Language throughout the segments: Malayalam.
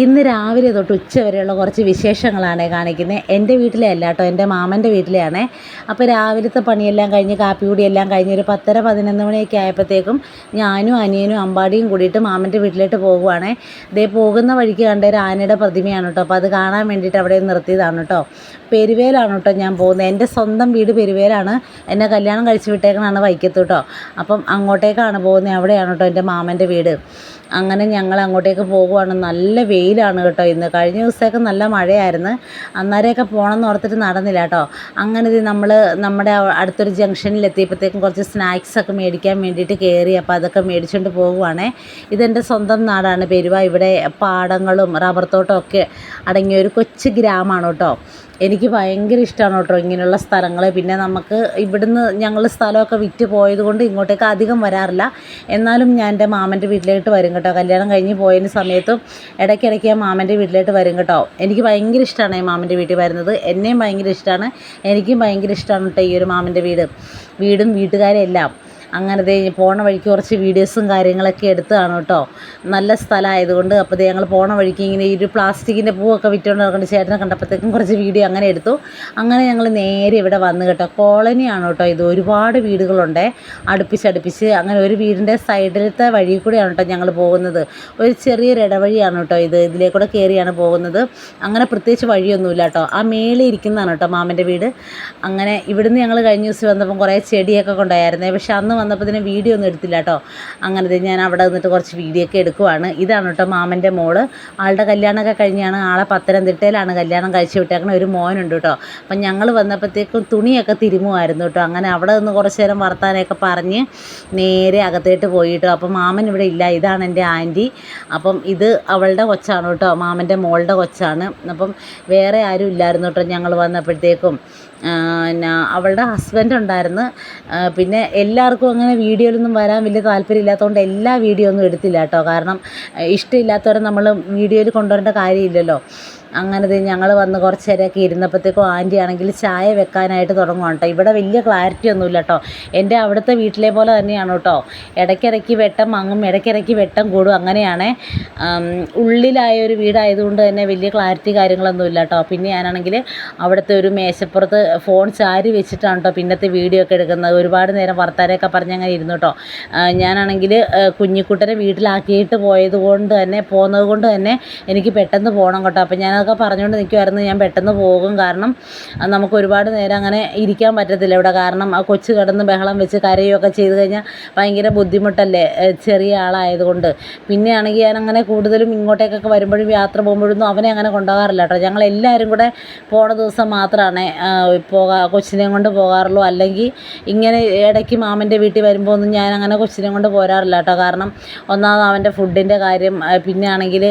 ഇന്ന് രാവിലെ തൊട്ട് ഉച്ച വരെയുള്ള കുറച്ച് വിശേഷങ്ങളാണ് കാണിക്കുന്നത്. എന്റെ വീട്ടിലെ അല്ല കേട്ടോ എന്റെ മാമന്റെ വീട്ടിലെയാണ്. അപ്പോൾ രാവിലത്തെ പണിയെല്ലാം കഴിഞ്ഞ് കാപ്പി കൂടിയെല്ലാം കഴിഞ്ഞ് ഒരു പത്തര പതിനൊന്ന് മണിയൊക്കെ ആയപ്പോഴത്തേക്കും ഞാനും അനിയനും അമ്പാടിയും കൂടിയിട്ട് മാമന്റെ വീട്ടിലോട്ട് പോകുവാണ്. ഇതേ പോകുന്ന വഴിക്ക് കണ്ട ഒരു ആനയുടെ പ്രതിമയാണ് കേട്ടോ. അപ്പോൾ അത് കാണാൻ വേണ്ടിയിട്ട് അവിടെ നിർത്തിയതാണ് കേട്ടോ. പെരുവേലാണ് കേട്ടോ ഞാൻ പോകുന്നത്. എന്റെ സ്വന്തം വീട് പെരുവേലാണ്. എന്നെ കല്യാണം കഴിച്ച് വിട്ടേക്കണാണ് വൈക്കത്ത് കേട്ടോ അപ്പം അങ്ങോട്ടേക്കാണ് പോകുന്നത്. അവിടെയാണ് കേട്ടോ എന്റെ മാമന്റെ വീട്. അങ്ങനെ ഞങ്ങൾ അങ്ങോട്ടേക്ക് പോകുവാണ്. നല്ല വെയിലാണ് കേട്ടോ ഇന്ന്. കഴിഞ്ഞ ദിവസമൊക്കെ നല്ല മഴയായിരുന്നു. അന്നേരമൊക്കെ പോകണം എന്ന് ഓർത്തിട്ട് നടന്നില്ല കേട്ടോ. അങ്ങനെ ഇത് നമ്മൾ നമ്മുടെ അടുത്തൊരു ജംഗ്ഷനിൽ എത്തിയപ്പോഴത്തേക്കും കുറച്ച് സ്നാക്സ് ഒക്കെ മേടിക്കാൻ വേണ്ടിയിട്ട് കയറി. അപ്പോൾ അതൊക്കെ മേടിച്ചുകൊണ്ട് പോകുവാണേ. ഇതെന്റെ സ്വന്തം നാടാണ്. പെരുവ ഇവിടെ പാടങ്ങളും റബ്ബർ തോട്ടമൊക്കെ അടങ്ങിയ ഒരു കൊച്ചു ഗ്രാമമാണ് കേട്ടോ. എനിക്ക് ഭയങ്കര ഇഷ്ടമാണ് കേട്ടോ ഇങ്ങനെയുള്ള സ്ഥലങ്ങൾ പിന്നെ നമുക്ക് ഇവിടുന്ന് ഞങ്ങൾ സ്ഥലമൊക്കെ വിറ്റ് പോയത് കൊണ്ട് ഇങ്ങോട്ടേക്ക് അധികം വരാറില്ല. എന്നാലും ഞാൻ എന്റെ മാമന്റെ വീട്ടിലോട്ട് വരും കേട്ടോ. കല്യാണം കഴിഞ്ഞ് പോയതിന് സമയത്തും ഇടയ്ക്കിടയ്ക്ക് ഞാൻ മാമന്റെ വീട്ടിലോട്ട് വരും കേട്ടോ. എനിക്ക് ഭയങ്കര ഇഷ്ടമാണ് ഈ മാമന്റെ വീട്ടിൽ വരുന്നത്. എന്നെയും ഭയങ്കര ഇഷ്ടമാണ് എനിക്കും ഭയങ്കര ഇഷ്ടമാണ് കേട്ടോ ഈ ഒരു മാമന്റെ വീട്. വീടും വീട്ടുകാരും എല്ലാം അങ്ങനെ പോണ വഴിക്ക് കുറച്ച് വീഡിയോസും കാര്യങ്ങളൊക്കെ എടുത്തതാണ് കേട്ടോ. നല്ല സ്ഥലമായതുകൊണ്ട് അപ്പോൾ ദേ ഞങ്ങൾ പോണ വഴിക്ക് ഇങ്ങനെ ഈ ഒരു പ്ലാസ്റ്റിക്കിന്റെ പൂവൊക്കെ വിറ്റുകൊണ്ട് നടക്കുന്ന ചേട്ടനെ കണ്ടപ്പോഴത്തേക്കും കുറച്ച് വീഡിയോ അങ്ങനെ എടുത്തു. അങ്ങനെ ഞങ്ങൾ നേരെ ഇവിടെ വന്ന് കേട്ടോ. കോളനിയാണ് കേട്ടോ ഇത്. ഒരുപാട് വീടുകളുണ്ട്. അടുപ്പിച്ചടുപ്പിച്ച് അങ്ങനെ ഒരു വീടിന്റെ സൈഡിലത്തെ വഴി കൂടെയാണ് കേട്ടോ ഞങ്ങൾ പോകുന്നത്. ഒരു ചെറിയൊരു ഇടവഴിയാണ് കേട്ടോ ഇത്. ഇതിലേക്കൂടെ കയറിയാണ് പോകുന്നത്. അങ്ങനെ പ്രത്യേകിച്ച് വഴിയൊന്നുമില്ല കേട്ടോ. ആ മേളിൽ ഇരിക്കുന്നതാണ് കേട്ടോ മാമന്റെ വീട്. അങ്ങനെ ഇവിടുന്ന് ഞങ്ങൾ കഴിഞ്ഞ ദിവസം വന്നപ്പം കുറേ ചെടിയൊക്കെ കൊണ്ടുപോയായിരുന്നേ. പക്ഷെ അന്ന് വന്നപ്പോൾ തന്നെ വീഡിയോ ഒന്നും എടുത്തില്ല കേട്ടോ അങ്ങനെ ദേ ഞാൻ അവിടെ നിന്നിട്ട് കുറച്ച് വീഡിയോ ഒക്കെ എടുക്കുവാണ്. ഇതാണ് കേട്ടോ മാമന്റെ മോൾ. ആളുടെ കല്യാണമൊക്കെ കഴിഞ്ഞാണ് ആളെ പത്തനംതിട്ടയിലാണ് കല്യാണം കഴിച്ചു വിട്ടേക്കണ. ഒരു മോനുണ്ട് കേട്ടോ അപ്പം ഞങ്ങൾ വന്നപ്പോഴത്തേക്കും തുണിയൊക്കെ തിരുമുമായിരുന്നു കേട്ടോ അങ്ങനെ അവിടെ നിന്ന് കുറച്ച് നേരം വർത്താനമൊക്കെ പറഞ്ഞ് നേരെ അകത്തേട്ട് പോയി കേട്ടോ അപ്പം മാമൻ ഇവിടെ ഇല്ല. ഇതാണ് എന്റെ ആന്റി അപ്പം ഇത് അവളുടെ കൊച്ചാണ് കേട്ടോ മാമന്റെ മോളുടെ കൊച്ചാണ്. അപ്പം വേറെ ആരും ഇല്ലായിരുന്നു കേട്ടോ ഞങ്ങൾ വന്നപ്പോഴത്തേക്കും. പിന്നെ അവളുടെ ഹസ്ബൻഡ് ഉണ്ടായിരുന്നു. പിന്നെ എല്ലാവർക്കും അങ്ങനെ വീഡിയോയിലൊന്നും വരാൻ വലിയ താല്പര്യമില്ലാത്തതുകൊണ്ട് എല്ലാ വീഡിയോ ഒന്നും എടുത്തില്ല കേട്ടോ. കാരണം ഇഷ്ടമില്ലാത്തവരെ നമ്മൾ വീഡിയോയിൽ കൊണ്ടുവരേണ്ട കാര്യമില്ലല്ലോ. അങ്ങനെ ഞങ്ങൾ വന്ന് കുറച്ച് നേരമൊക്കെ ഇരുന്നപ്പോഴത്തേക്കും ആന്റി ആണെങ്കിൽ ചായ വെക്കാനായിട്ട് തുടങ്ങുകയാണ് കേട്ടോ ഇവിടെ വലിയ ക്ലാരിറ്റി ഒന്നുമില്ല കേട്ടോ എന്റെ അവിടുത്തെ വീട്ടിലെ പോലെ തന്നെയാണ് കേട്ടോ ഇടയ്ക്കിടയ്ക്ക് വെട്ടം മങ്ങും ഇടയ്ക്കിടയ്ക്ക് വെട്ടം കൂടും. അങ്ങനെയാണ് ഉള്ളിലായ ഒരു വീടായതുകൊണ്ട് തന്നെ വലിയ ക്ലാരിറ്റി കാര്യങ്ങളൊന്നും ഇല്ല കേട്ടോ പിന്നെ ഞാനാണെങ്കിൽ അവിടുത്തെ ഒരു മേശപ്പുറത്ത് ഫോൺ ചാരി വെച്ചിട്ടാണ് കേട്ടോ പിന്നത്തെ വീഡിയോ ഒക്കെ എടുക്കുന്നത്. ഒരുപാട് നേരം വർത്താനമൊക്കെ പറഞ്ഞ് അങ്ങനെ ഇരുന്നു കേട്ടോ ഞാനാണെങ്കിൽ കുഞ്ഞിക്കുട്ടനെ വീട്ടിലാക്കിയിട്ട് പോയത് കൊണ്ട് തന്നെ പോകുന്നത് കൊണ്ട് തന്നെ എനിക്ക് പെട്ടെന്ന് പോകണം കേട്ടോ. അപ്പോൾ ഞാനതൊക്കെ പറഞ്ഞുകൊണ്ട് നിൽക്കുമായിരുന്നു ഞാൻ പെട്ടെന്ന് പോകും. കാരണം നമുക്ക് ഒരുപാട് നേരം അങ്ങനെ ഇരിക്കാൻ പറ്റത്തില്ല ഇവിടെ. കാരണം ആ കൊച്ചു കിടന്ന് ബഹളം വെച്ച് കരയുമൊക്കെ ചെയ്ത് കഴിഞ്ഞാൽ ഭയങ്കര ബുദ്ധിമുട്ടല്ലേ? ചെറിയ ആളായതുകൊണ്ട്. പിന്നെയാണെങ്കിൽ ഞാൻ അങ്ങനെ കൂടുതലും ഇങ്ങോട്ടേക്കൊക്കെ വരുമ്പോഴും യാത്ര പോകുമ്പോഴൊന്നും അവനെ അങ്ങനെ കൊണ്ടുപോകാറില്ല കേട്ടോ. ഞങ്ങൾ എല്ലാവരും കൂടെ പോണ ദിവസം മാത്രമാണ് പോകാ കൊച്ചിനെയും കൊണ്ട് പോകാറുള്ളൂ. അല്ലെങ്കിൽ ഇങ്ങനെ ഇടയ്ക്ക് മാമന്റെ വീട്ടിൽ വരുമ്പോൾ ഒന്നും ഞാൻ അങ്ങനെ കൊച്ചിനെ കൊണ്ട് പോരാറില്ല കേട്ടോ. കാരണം ഒന്നാമത് അവന്റെ ഫുഡിന്റെ കാര്യം പിന്നെ ആണെങ്കിൽ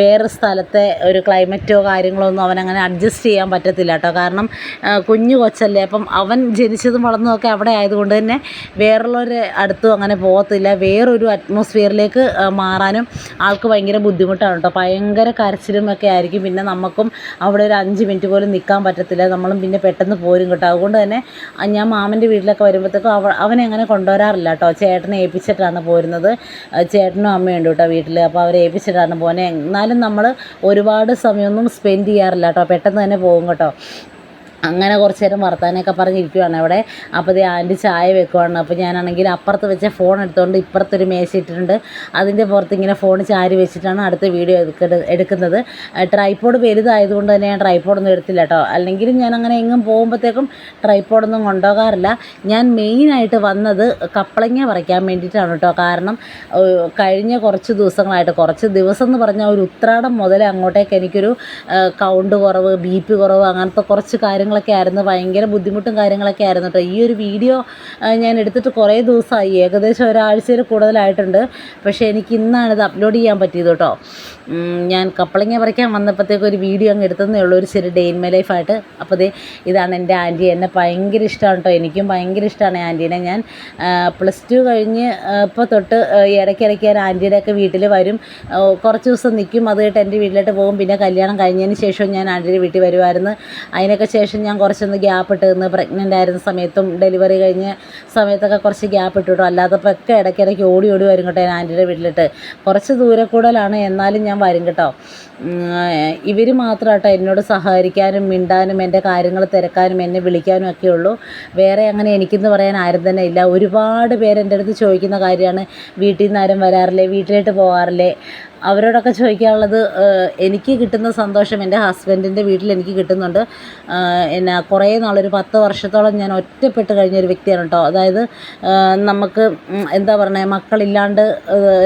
വേറെ സ്ഥലത്തെ ഒരു ക്ലൈമറ്റോ കാര്യങ്ങളോ ഒന്നും അവനങ്ങനെ അഡ്ജസ്റ്റ് ചെയ്യാൻ പറ്റത്തില്ല കേട്ടോ. കാരണം കുഞ്ഞു കൊച്ചല്ലേ. അപ്പം അവൻ ജനിച്ചതും വളർന്നതൊക്കെ അവിടെ ആയതുകൊണ്ട് തന്നെ വേറുള്ളവരെ അടുത്തും അങ്ങനെ പോകത്തില്ല വേറൊരു അറ്റ്മോസ്ഫിയറിലേക്ക് മാറാനും ആൾക്ക് ഭയങ്കര ബുദ്ധിമുട്ടാണ് കേട്ടോ. ഭയങ്കര കരച്ചിലും ഒക്കെ ആയിരിക്കും. പിന്നെ നമുക്കും അവിടെ ഒരു അഞ്ച് മിനിറ്റ് പോലും നിൽക്കാൻ പറ്റത്തില്ല. നമ്മളും പിന്നെ പെട്ടെന്ന് പോരും കേട്ടോ. അതുകൊണ്ട് തന്നെ ഞാൻ മാമന്റെ വീട്ടിലൊക്കെ വരുമ്പോഴത്തേക്കും അവ അവനെ അങ്ങനെ കൊണ്ടുവരാറില്ല കേട്ടോ. ചേട്ടനെ ഏൽപ്പിച്ചിട്ടാണ് പോരുന്നത്. ചേട്ടനും അമ്മയുണ്ട് കേട്ടോ വീട്ടിൽ അപ്പോൾ അവരെ ഏൽപ്പിച്ചിട്ടാണ് പോകുന്നത് എന്നാലും നമ്മൾ ഒരുപാട് സമയമൊന്നും സ്പെൻഡ് ചെയ്യാറില്ല കേട്ടോ. പെട്ടെന്ന് തന്നെ പോകും കേട്ടോ. അങ്ങനെ കുറച്ച് നേരം വർത്താനമൊക്കെ പറഞ്ഞിരിക്കുവാണ്. അവിടെ അപ്പോൾ ഇത് ആന്റി ചായ വെക്കുവാണ്. അപ്പോൾ ഞാനാണെങ്കിൽ അപ്പുറത്ത് വെച്ച ഫോൺ എടുത്തുകൊണ്ട് ഇപ്പുറത്തൊരു മേശ ഇട്ടിട്ടുണ്ട്. അതിന്റെ പുറത്ത് ഇങ്ങനെ ഫോൺ ചാരി വെച്ചിട്ടാണ് അടുത്ത വീഡിയോ എടുക്ക എടുക്കുന്നത്. ട്രൈപ്പോഡ് വലുതായതുകൊണ്ട് തന്നെ ഞാൻ ട്രൈപ്പോഡൊന്നും എടുത്തില്ല കേട്ടോ അല്ലെങ്കിൽ ഞാൻ അങ്ങനെ എങ്ങും പോകുമ്പോഴത്തേക്കും ട്രൈപ്പോഡൊന്നും കൊണ്ടുപോകാറില്ല. ഞാൻ മെയിനായിട്ട് വന്നത് കപ്പളങ്ങ പറിക്കാൻ വേണ്ടിയിട്ടാണ് കേട്ടോ കാരണം കഴിഞ്ഞ കുറച്ച് ദിവസങ്ങളായിട്ട് കുറച്ച് ദിവസം എന്ന് പറഞ്ഞാൽ ഒരു ഉത്രാടം മുതൽ അങ്ങോട്ടേക്ക് എനിക്കൊരു കൗണ്ട് കുറവ് ബി പി കുറവ് അങ്ങനത്തെ കുറച്ച് കാര്യങ്ങളൊക്കെ ആയിരുന്നു. ഭയങ്കര ബുദ്ധിമുട്ടും കാര്യങ്ങളൊക്കെ ആയിരുന്നു കേട്ടോ ഈ ഒരു വീഡിയോ ഞാൻ എടുത്തിട്ട് കുറേ ദിവസമായി. ഏകദേശം ഒരാഴ്ചയിൽ കൂടുതലായിട്ടുണ്ട്. പക്ഷേ എനിക്ക് ഇന്നാണ് ഇത് അപ്ലോഡ് ചെയ്യാൻ പറ്റിയത് കേട്ടോ ഞാൻ കപ്പളങ്ങ പറിക്കാൻ വന്നപ്പോഴത്തേക്ക് ഒരു വീഡിയോ അങ്ങ് എടുത്തതേ ഉള്ളൂ. ഒരു ചെറിയ ഡേ ഇൻ ലൈഫായിട്ട് അപ്പോൾ ദേ ഇതാണ് എന്റെ ആന്റി. എന്നെ ഭയങ്കര ഇഷ്ടമാണ് കേട്ടോ എനിക്കും ഭയങ്കര ഇഷ്ടമാണ് ആന്റീനെ ഞാൻ. പ്ലസ് ടു കഴിഞ്ഞ് ഇപ്പോൾ തൊട്ട് ഇടയ്ക്കിടയ്ക്ക് ഞാൻ ആന്റിയുടെയൊക്കെ വീട്ടിൽ വരും. കുറച്ച് ദിവസം നിൽക്കും. അത് കഴിഞ്ഞിട്ട് എന്റെ വീട്ടിലോട്ട് പോകും. പിന്നെ കല്യാണം കഴിഞ്ഞതിന് ശേഷം ഞാൻ ആന്റിയുടെ വീട്ടിൽ വരുമായിരുന്നു അതിനൊക്കെ ശേഷം ശേഷം ഞാൻ കുറച്ചൊന്ന് ഗ്യാപ്പ് ഇട്ട് നിന്ന് പ്രഗ്നന്റ് ആയിരുന്ന സമയത്തും ഡെലിവറി കഴിഞ്ഞ് സമയത്തൊക്കെ കുറച്ച് ഗ്യാപ്പ് ഇട്ടു കേട്ടോ. അല്ലാത്തപ്പോൾ ഒക്കെ ഇടയ്ക്കിടയ്ക്ക് ഓടി ഓടി വരും കേട്ടോ ഞാൻ ആന്റിയുടെ വീട്ടിലിട്ട്. കുറച്ച് ദൂരെ കൂടുതലാണ് എന്നാലും ഞാൻ വരും കേട്ടോ. ഇവർ മാത്രം എന്നോട് സഹകരിക്കാനും മിണ്ടാനും എന്റെ കാര്യങ്ങൾ തിരക്കാനും എന്നെ വിളിക്കാനും ഒക്കെ ഉള്ളൂ. വേറെ അങ്ങനെ എനിക്കെന്ന് പറയാൻ ആരും തന്നെ ഇല്ല. ഒരുപാട് പേര് എന്റെ അടുത്ത് ചോദിക്കുന്ന കാര്യമാണ്. വീട്ടിൽ നിന്ന് ആരും വരാറില്ലേ? വീട്ടിലോട്ട് പോകാറില്ലേ? അവരോടൊക്കെ ചോദിക്കാനുള്ളത് എനിക്ക് കിട്ടുന്ന സന്തോഷം എന്റെ ഹസ്ബൻഡിന്റെ വീട്ടിൽ എനിക്ക് കിട്ടുന്നുണ്ട്. എന്നാ കുറേ നാളൊരു പത്ത് വർഷത്തോളം ഞാൻ ഒറ്റപ്പെട്ട് കഴിഞ്ഞ ഒരു വ്യക്തിയാണ് കേട്ടോ. അതായത് നമുക്ക് എന്താ പറയുക മക്കളില്ലാണ്ട്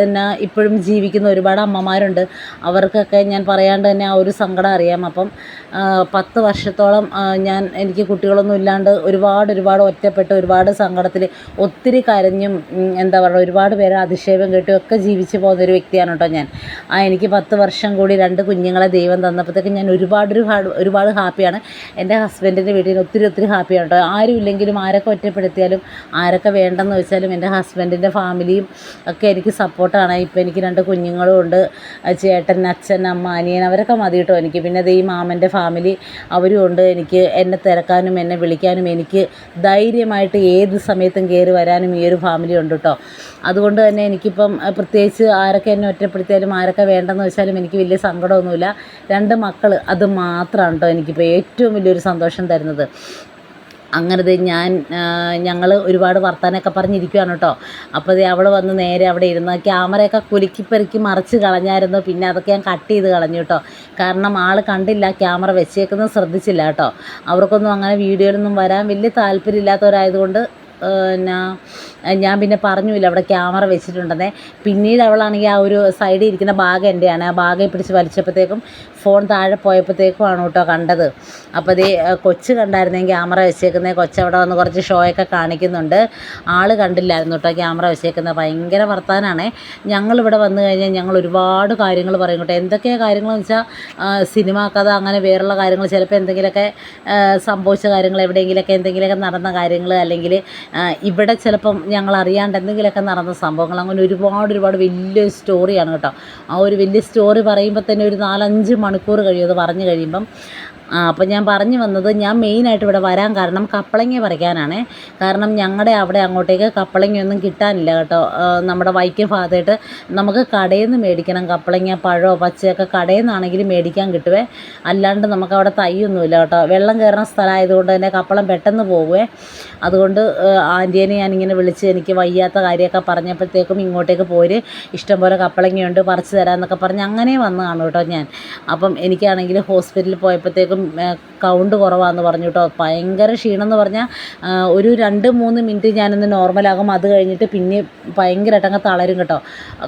എന്നാ ഇപ്പോഴും ജീവിക്കുന്ന ഒരുപാട് അമ്മമാരുണ്ട്. അവർക്കൊക്കെ ഞാൻ പറയാണ്ട് തന്നെ ആ ഒരു സങ്കടം അറിയാം. അപ്പം പത്ത് വർഷത്തോളം ഞാൻ എനിക്ക് കുട്ടികളൊന്നും ഇല്ലാണ്ട് ഒരുപാട് ഒരുപാട് ഒറ്റപ്പെട്ട് ഒരുപാട് സങ്കടത്തിൽ ഒത്തിരി കരഞ്ഞും എന്താ പറയുക ഒരുപാട് പേരെ അധിക്ഷേപം കേട്ടും ഒക്കെ ജീവിച്ച് പോകുന്ന ഒരു വ്യക്തിയാണ് കേട്ടോ ഞാൻ. ആ എനിക്ക് പത്ത് വർഷം കൂടി രണ്ട് കുഞ്ഞുങ്ങളെ ദൈവം തന്നപ്പോഴത്തേക്കും ഞാൻ ഒരുപാട് ഒരുപാട് ഒരുപാട് ഹാപ്പിയാണ്. എന്റെ ഹസ്ബൻഡിന്റെ വീട്ടിൽ ഒത്തിരി ഒത്തിരി ഹാപ്പിയാണ് കേട്ടോ. ആരും ഇല്ലെങ്കിലും ആരൊക്കെ ഒറ്റപ്പെടുത്തിയാലും ആരൊക്കെ വേണ്ടെന്ന് വെച്ചാലും എന്റെ ഹസ്ബൻഡിന്റെ ഫാമിലിയും ഒക്കെ എനിക്ക് സപ്പോർട്ടാണ്. ഇപ്പോൾ എനിക്ക് രണ്ട് കുഞ്ഞുങ്ങളും ഉണ്ട്. ചേട്ടൻ അച്ഛൻ അമ്മ അനിയൻ അവരൊക്കെ മതി കേട്ടോ എനിക്ക്. പിന്നെ ഈ മാമന്റെ ഫാമിലി അവരും ഉണ്ട്. എനിക്ക് എന്നെ തിരക്കാനും എന്നെ വിളിക്കാനും എനിക്ക് ധൈര്യമായിട്ട് ഏത് സമയത്തും കയറി വരാനും ഈ ഒരു ഫാമിലി ഉണ്ട് കേട്ടോ. അതുകൊണ്ട് തന്നെ എനിക്കിപ്പം പ്രത്യേകിച്ച് ആരൊക്കെ എന്നെ ഒറ്റപ്പെടുത്തിയാലും ആരൊക്കെ വേണ്ടെന്ന് വെച്ചാലും എനിക്ക് വലിയ സങ്കടമൊന്നുമില്ല. രണ്ട് മക്കൾ അത് മാത്രമാണ് കേട്ടോ എനിക്കിപ്പോൾ ഏറ്റവും വലിയൊരു സന്തോഷം തരുന്നത്. അങ്ങനെ ഞാൻ ഞങ്ങൾ ഒരുപാട് വർത്താനമൊക്കെ പറഞ്ഞിരിക്കുകയാണ് കേട്ടോ അപ്പോൾ ദേ അവൾ വന്ന് നേരെ അവിടെ ഇരുന്ന് ക്യാമറയൊക്കെ കുലുക്കിപ്പെറുക്കി മറിച്ച് കളഞ്ഞായിരുന്നു. പിന്നെ അതൊക്കെ ഞാൻ കട്ട് ചെയ്ത് കളഞ്ഞു കേട്ടോ കാരണം ആൾ കണ്ടില്ല ക്യാമറ വെച്ചേക്കുന്നത് ശ്രദ്ധിച്ചില്ല കേട്ടോ അവർക്കൊന്നും അങ്ങനെ വീഡിയോയിലൊന്നും വരാൻ വലിയ താല്പര്യമില്ലാത്തവരായതുകൊണ്ട് പിന്നെ ഞാൻ പിന്നെ പറഞ്ഞില്ല അവിടെ ക്യാമറ വെച്ചിട്ടുണ്ടെന്നേ. പിന്നീട് അവളാണെങ്കിൽ ആ ഒരു സൈഡിൽ ഇരിക്കുന്ന ബാഗ് എന്റെയാണ്. ആ ഭാഗം പിടിച്ച് വലിച്ചപ്പോഴത്തേക്കും ഫോൺ താഴെ പോയപ്പോഴത്തേക്കുമാണ് കേട്ടോ കണ്ടത്. അപ്പോൾ അതേ കൊച്ച് കണ്ടായിരുന്നെങ്കിൽ ക്യാമറ വെച്ചേക്കുന്നത് കൊച്ചവിടെ വന്ന് കുറച്ച് ഷോയൊക്കെ കാണിക്കുന്നുണ്ട്. ആൾ കണ്ടില്ലായിരുന്നു കേട്ടോ ക്യാമറ വെച്ചേക്കുന്നത്. ഭയങ്കര വർത്താനാണേ. ഞങ്ങളിവിടെ വന്നു കഴിഞ്ഞാൽ ഞങ്ങൾ ഒരുപാട് കാര്യങ്ങൾ പറയും കേട്ടോ. എന്തൊക്കെയാണ് കാര്യങ്ങളെന്ന് വെച്ചാൽ സിനിമ കഥ അങ്ങനെ വേറെയുള്ള കാര്യങ്ങൾ. ചിലപ്പോൾ എന്തെങ്കിലുമൊക്കെ സംഭവിച്ച കാര്യങ്ങൾ എവിടെയെങ്കിലുമൊക്കെ എന്തെങ്കിലുമൊക്കെ നടന്ന കാര്യങ്ങൾ അല്ലെങ്കിൽ ഇവിടെ ചിലപ്പം ഞങ്ങൾ അറിയാണ്ട് എന്തെങ്കിലുമൊക്കെ നടന്ന സംഭവങ്ങൾ. അങ്ങനെ ഒരുപാട് ഒരുപാട് വലിയൊരു സ്റ്റോറിയാണ് കേട്ടോ. ആ ഒരു വലിയ സ്റ്റോറി പറയുമ്പോൾ തന്നെ ഒരു നാലഞ്ച് മണിക്കൂർ കഴിയും. അത് പറഞ്ഞു കഴിയുമ്പം അപ്പോൾ ഞാൻ പറഞ്ഞു വന്നത് ഞാൻ മെയിനായിട്ട് ഇവിടെ വരാൻ കാരണം കപ്പളങ്ങ പറിക്കാനാണ്. കാരണം ഞങ്ങളുടെ അവിടെ അങ്ങോട്ടേക്ക് കപ്പളങ്ങയൊന്നും കിട്ടാനില്ല കേട്ടോ. നമ്മുടെ വൈക്കം ഭാഗത്തായിട്ട് നമുക്ക് കടയിൽ നിന്ന് മേടിക്കണം കപ്പളങ്ങ പഴമോ പച്ചയൊക്കെ കടയിൽ നിന്നാണെങ്കിലും മേടിക്കാൻ കിട്ടുവേ. അല്ലാണ്ട് നമുക്ക് അവിടെ തൈയൊന്നുമില്ല കേട്ടോ. വെള്ളം കയറുന്ന സ്ഥലമായതുകൊണ്ട് തന്നെ കപ്പളം പെട്ടെന്ന് പോകുവേ അതുകൊണ്ട് ആന്റിയെ ഞാനിങ്ങനെ വിളിച്ച് എനിക്ക് വയ്യാത്ത കാര്യമൊക്കെ പറഞ്ഞപ്പോഴത്തേക്കും ഇങ്ങോട്ടേക്ക് പോര്. ഇഷ്ടംപോലെ കപ്പളങ്ങയുണ്ട് പറിച്ചു തരാമെന്നൊക്കെ പറഞ്ഞ് അങ്ങനെ വന്നതാണ് കേട്ടോ ഞാൻ. അപ്പം എനിക്കാണെങ്കിൽ ഹോസ്പിറ്റലിൽ പോയപ്പോഴത്തേക്കും കൗണ്ട് കുറവാന്ന് പറഞ്ഞു കേട്ടോ ഭയങ്കര ക്ഷീണം എന്ന് പറഞ്ഞാൽ ഒരു രണ്ട് മൂന്ന് മിനിറ്റ് ഞാനൊന്ന് നോർമലാകും അത് കഴിഞ്ഞിട്ട് പിന്നെ ഭയങ്കരമായിട്ട് അങ്ങ് തളരും കേട്ടോ.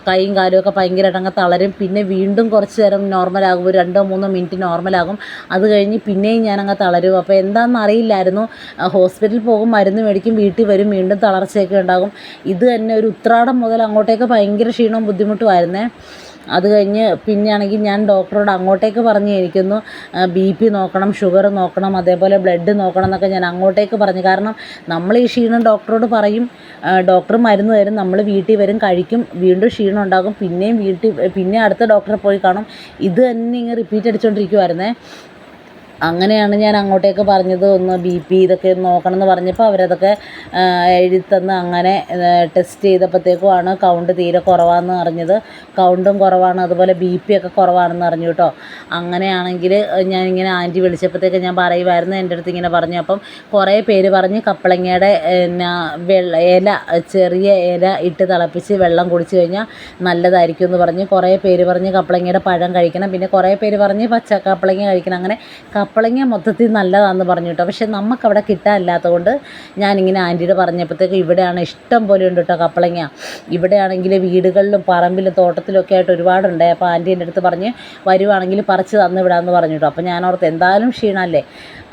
കൈയും കാലും ഒക്കെ ഭയങ്കരമായിട്ട് അങ്ങ് തളരും. പിന്നെ വീണ്ടും കുറച്ച് നേരം നോർമലാകും ഒരു രണ്ടോ മൂന്നോ മിനിറ്റ് നോർമലാകും അത് കഴിഞ്ഞ് പിന്നെയും ഞാനങ്ങ് തളരും. അപ്പോൾ എന്താണെന്ന് അറിയില്ലായിരുന്നു. ഹോസ്പിറ്റലിൽ പോകും മരുന്ന് മേടിക്കും വീട്ടിൽ വരും വീണ്ടും തളർച്ചയൊക്കെ ഉണ്ടാകും. ഇത് തന്നെ ഒരു ഉത്രാടം മുതൽ അങ്ങോട്ടേക്ക് ഭയങ്കര ക്ഷീണവും ബുദ്ധിമുട്ടുമായിരുന്നേ അത് കഴിഞ്ഞ് പിന്നെയാണെങ്കിൽ ഞാൻ ഡോക്ടറോട് അങ്ങോട്ടേക്ക് പറഞ്ഞിരിക്കുന്നു ബി പി നോക്കണം ഷുഗർ നോക്കണം അതേപോലെ ബ്ലഡ് നോക്കണം എന്നൊക്കെ ഞാൻ അങ്ങോട്ടേക്ക് പറഞ്ഞു. കാരണം നമ്മൾ ഈ ക്ഷീണം ഡോക്ടറോട് പറയും ഡോക്ടർ മരുന്ന് തരും നമ്മൾ വീട്ടിൽ വരും കഴിക്കും വീണ്ടും ക്ഷീണം ഉണ്ടാകും പിന്നെയും വീട്ടിൽ പിന്നെ അടുത്ത ഡോക്ടറെ പോയി കാണും. ഇത് തന്നെ ഇങ്ങനെ റിപ്പീറ്റ് അടിച്ചുകൊണ്ടിരിക്കുമായിരുന്നേ അങ്ങനെയാണ് ഞാൻ അങ്ങോട്ടേക്ക് പറഞ്ഞത്. ഒന്ന് ബി പി ഇതൊക്കെ ഒന്ന് നോക്കണം എന്ന് പറഞ്ഞപ്പോൾ അവരതൊക്കെ എഴുതി തന്ന് അങ്ങനെ ടെസ്റ്റ് ചെയ്തപ്പോഴത്തേക്കുമാണ് കൗണ്ട് തീരെ കുറവാണെന്ന് അറിഞ്ഞത്. കൗണ്ടും കുറവാണ് അതുപോലെ ബി പി ഒക്കെ കുറവാണെന്ന് അറിഞ്ഞു കേട്ടോ അങ്ങനെയാണെങ്കിൽ ഞാനിങ്ങനെ ആന്റി വിളിച്ചപ്പോഴത്തേക്ക് ഞാൻ പറയുമായിരുന്നു എന്റെ അടുത്ത് ഇങ്ങനെ പറഞ്ഞു. അപ്പം കുറേ പേര് പറഞ്ഞ് കപ്പളങ്ങയുടെ പിന്നെ വെള്ള ഇല ചെറിയ ഇല ഇട്ട് തിളപ്പിച്ച് വെള്ളം കുടിച്ച് കഴിഞ്ഞാൽ നല്ലതായിരിക്കും എന്ന് പറഞ്ഞ് കുറേ പേര് പറഞ്ഞ് കപ്പളങ്ങയുടെ പഴം കഴിക്കണം. പിന്നെ കുറേ പേര് പറഞ്ഞ് പച്ച കപ്പളങ്ങ കഴിക്കണം. അങ്ങനെ കപ്പളങ്ങ മൊത്തത്തിൽ നല്ലതാണെന്ന് പറഞ്ഞു കേട്ടോ. പക്ഷേ നമുക്കവിടെ കിട്ടാനില്ലാത്തത് കൊണ്ട് ഞാനിങ്ങനെ ആന്റിയുടെ പറഞ്ഞപ്പോഴത്തേക്ക് ഇവിടെയാണ് ഇഷ്ടം പോലെ ഉണ്ട് കേട്ടോ കപ്പളങ്ങ. ഇവിടെയാണെങ്കിൽ വീടുകളിലും പറമ്പിലും തോട്ടത്തിലും ഒക്കെ ആയിട്ട് ഒരുപാടുണ്ട് അപ്പോൾ ആന്റി എന്റെ അടുത്ത് പറഞ്ഞ് വരുവാണെങ്കിൽ പറിച്ച് തന്നു വിടാമെന്ന് പറഞ്ഞു കേട്ടോ. അപ്പോൾ ഞാൻ ഓർത്ത് എന്തായാലും ക്ഷീണമല്ലേ?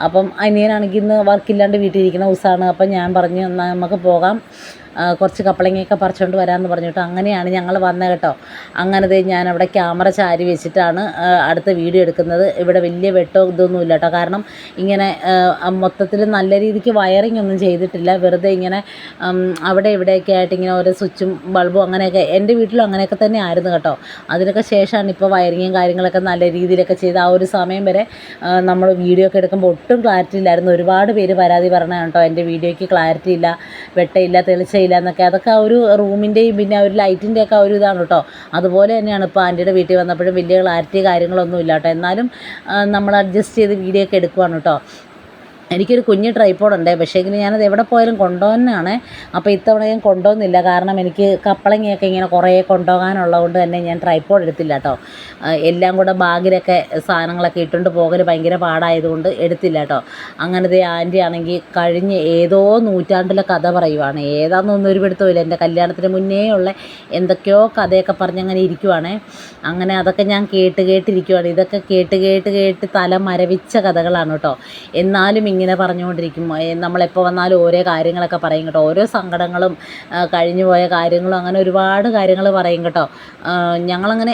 അപ്പം അനിയനാണെങ്കിൽ ഇന്ന് വർക്കില്ലാണ്ട് വീട്ടിലിരിക്കുന്ന ദിവസമാണ്. അപ്പം ഞാൻ പറഞ്ഞു എന്നാൽ നമുക്ക് പോകാം. കുറച്ച് കപ്പളങ്ങയൊക്കെ പറിച്ചുകൊണ്ട് വരാമെന്ന് പറഞ്ഞിട്ട് അങ്ങനെയാണ് ഞങ്ങൾ വന്നത് കേട്ടോ. അങ്ങനത്തെ ഞാൻ അവിടെ ക്യാമറ ചാരി വെച്ചിട്ടാണ് അടുത്ത വീഡിയോ എടുക്കുന്നത്. ഇവിടെ വലിയ വെട്ടോ ഇതൊന്നും കേട്ടോ. കാരണം ഇങ്ങനെ മൊത്തത്തിൽ നല്ല രീതിക്ക് വയറിംഗ് ഒന്നും ചെയ്തിട്ടില്ല. വെറുതെ ഇങ്ങനെ അവിടെ ഇവിടെയൊക്കെ ആയിട്ട് ഇങ്ങനെ ഓരോ സ്വിച്ചും ബൾബും അങ്ങനെയൊക്കെ എന്റെ വീട്ടിലും അങ്ങനെയൊക്കെ തന്നെ ആയിരുന്നു കേട്ടോ. അതിനൊക്കെ ശേഷമാണ് ഇപ്പോൾ വയറിങ്ങും കാര്യങ്ങളൊക്കെ നല്ല രീതിയിലൊക്കെ ചെയ്ത് ആ ഒരു സമയം വരെ നമ്മൾ വീഡിയോ ഒക്കെ എടുക്കുമ്പോൾ ഒട്ടും ക്ലാരിറ്റി ഇല്ലായിരുന്നു. ഒരുപാട് പേര് പരാതി പറഞ്ഞ കേട്ടോ എന്റെ വീഡിയോയ്ക്ക് ക്ലാരിറ്റി ഇല്ല വെട്ടയില്ല തെളിച്ചയില്ല എന്നൊക്കെ. അതൊക്കെ ഒരു റൂമിന്റെയും പിന്നെ ഒരു ലൈറ്റിന്റെ ഒക്കെ ഒരു ഇതാണ് കേട്ടോ അതുപോലെ തന്നെയാണ് ഇപ്പോൾ ആന്റിയുടെ വീട്ടിൽ വന്നപ്പോഴും വലിയ ക്ലാരിറ്റി കാര്യങ്ങളൊന്നും ഇല്ല കേട്ടോ എന്നാലും നമ്മൾ അഡ്ജസ്റ്റ് ചെയ്ത് വീഡിയോ ഒക്കെ എടുക്കുവാണ് കേട്ടോ എനിക്കൊരു കുഞ്ഞ് ട്രൈപ്പോഡ് ഉണ്ട്. പക്ഷേ എങ്കിൽ ഞാനത് എവിടെ പോയാലും കൊണ്ടുപോകുന്നതാണ്. അപ്പോൾ ഇത്തവണ ഞാൻ കൊണ്ടുപോകുന്നില്ല. കാരണം എനിക്ക് കപ്പളങ്ങയൊക്കെ ഇങ്ങനെ കുറേ കൊണ്ടുപോകാനുള്ളത് കൊണ്ട് തന്നെ ഞാൻ ട്രൈപ്പോഡ് എടുത്തില്ല കേട്ടോ. എല്ലാം കൂടെ ബാഗിലൊക്കെ സാധനങ്ങളൊക്കെ ഇട്ടുകൊണ്ട് പോകൽ ഭയങ്കര പാടായതുകൊണ്ട് എടുത്തില്ല കേട്ടോ. അങ്ങനത്തെ ആന്റി ആണെങ്കിൽ കഴിഞ്ഞ ഏതോ നൂറ്റാണ്ടിലെ കഥ പറയുവാണ്. ഏതാണെന്നൊന്നും ഒരു പിടുത്തമില്ല എന്റെ കല്യാണത്തിന് മുന്നേ ഉള്ള എന്തൊക്കെയോ കഥയൊക്കെ പറഞ്ഞങ്ങനെ ഇരിക്കുവാണേ. അങ്ങനെ അതൊക്കെ ഞാൻ കേട്ട് കേട്ടിരിക്കുവാണ്. ഇതൊക്കെ കേട്ട് കേട്ട് കേട്ട് തല മരവിച്ച കഥകളാണ് കേട്ടോ. എന്നാലും പറഞ്ഞുകൊണ്ടിരിക്കും. ഏ, നമ്മളെപ്പോൾ വന്നാലും ഓരോ കാര്യങ്ങളൊക്കെ പറയും കേട്ടോ. ഓരോ സങ്കടങ്ങളും കഴിഞ്ഞു പോയ കാര്യങ്ങളും അങ്ങനെ ഒരുപാട് കാര്യങ്ങൾ പറയും കേട്ടോ. ഞങ്ങളങ്ങനെ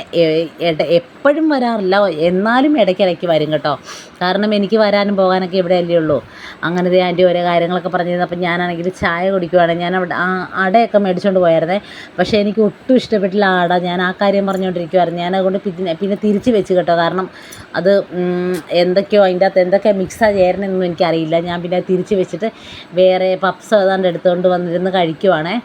എപ്പോഴും വരാറില്ല. എന്നാലും ഇടയ്ക്കിടയ്ക്ക് വരും കേട്ടോ. കാരണം എനിക്ക് വരാനും പോകാനൊക്കെ ഇവിടെ അല്ലേ ഉള്ളൂ അങ്ങനത്തെ ആന്റി ഓരോ കാര്യങ്ങളൊക്കെ പറഞ്ഞു തന്നപ്പോൾ ഞാനാണെങ്കിൽ ചായ കുടിക്കുവാണ്. ഞാൻ അവിടെ ആ അടയൊക്കെ മേടിച്ചുകൊണ്ട് പോയായിരുന്നേ. പക്ഷേ എനിക്ക് ഒട്ടും ഇഷ്ടപ്പെട്ടില്ല ആട ഞാൻ ആ കാര്യം പറഞ്ഞുകൊണ്ടിരിക്കുവായിരുന്നു. ഞാൻ അതുകൊണ്ട് പിന്നെ പിന്നെ തിരിച്ച് വെച്ച് കേട്ടോ. കാരണം അത് എന്തൊക്കെയോ അതിന്റെ അകത്ത് എന്തൊക്കെ മിക്സാ ചേരണമെന്നൊന്നും എനിക്കറിയില്ല ഞാൻ പിന്നെ തിരിച്ച് വെച്ചിട്ട് വേറെ പപ്സ് ഏതാണ്ട് എടുത്തുകൊണ്ട് വന്നിരുന്ന് കഴിക്കുവാണേ.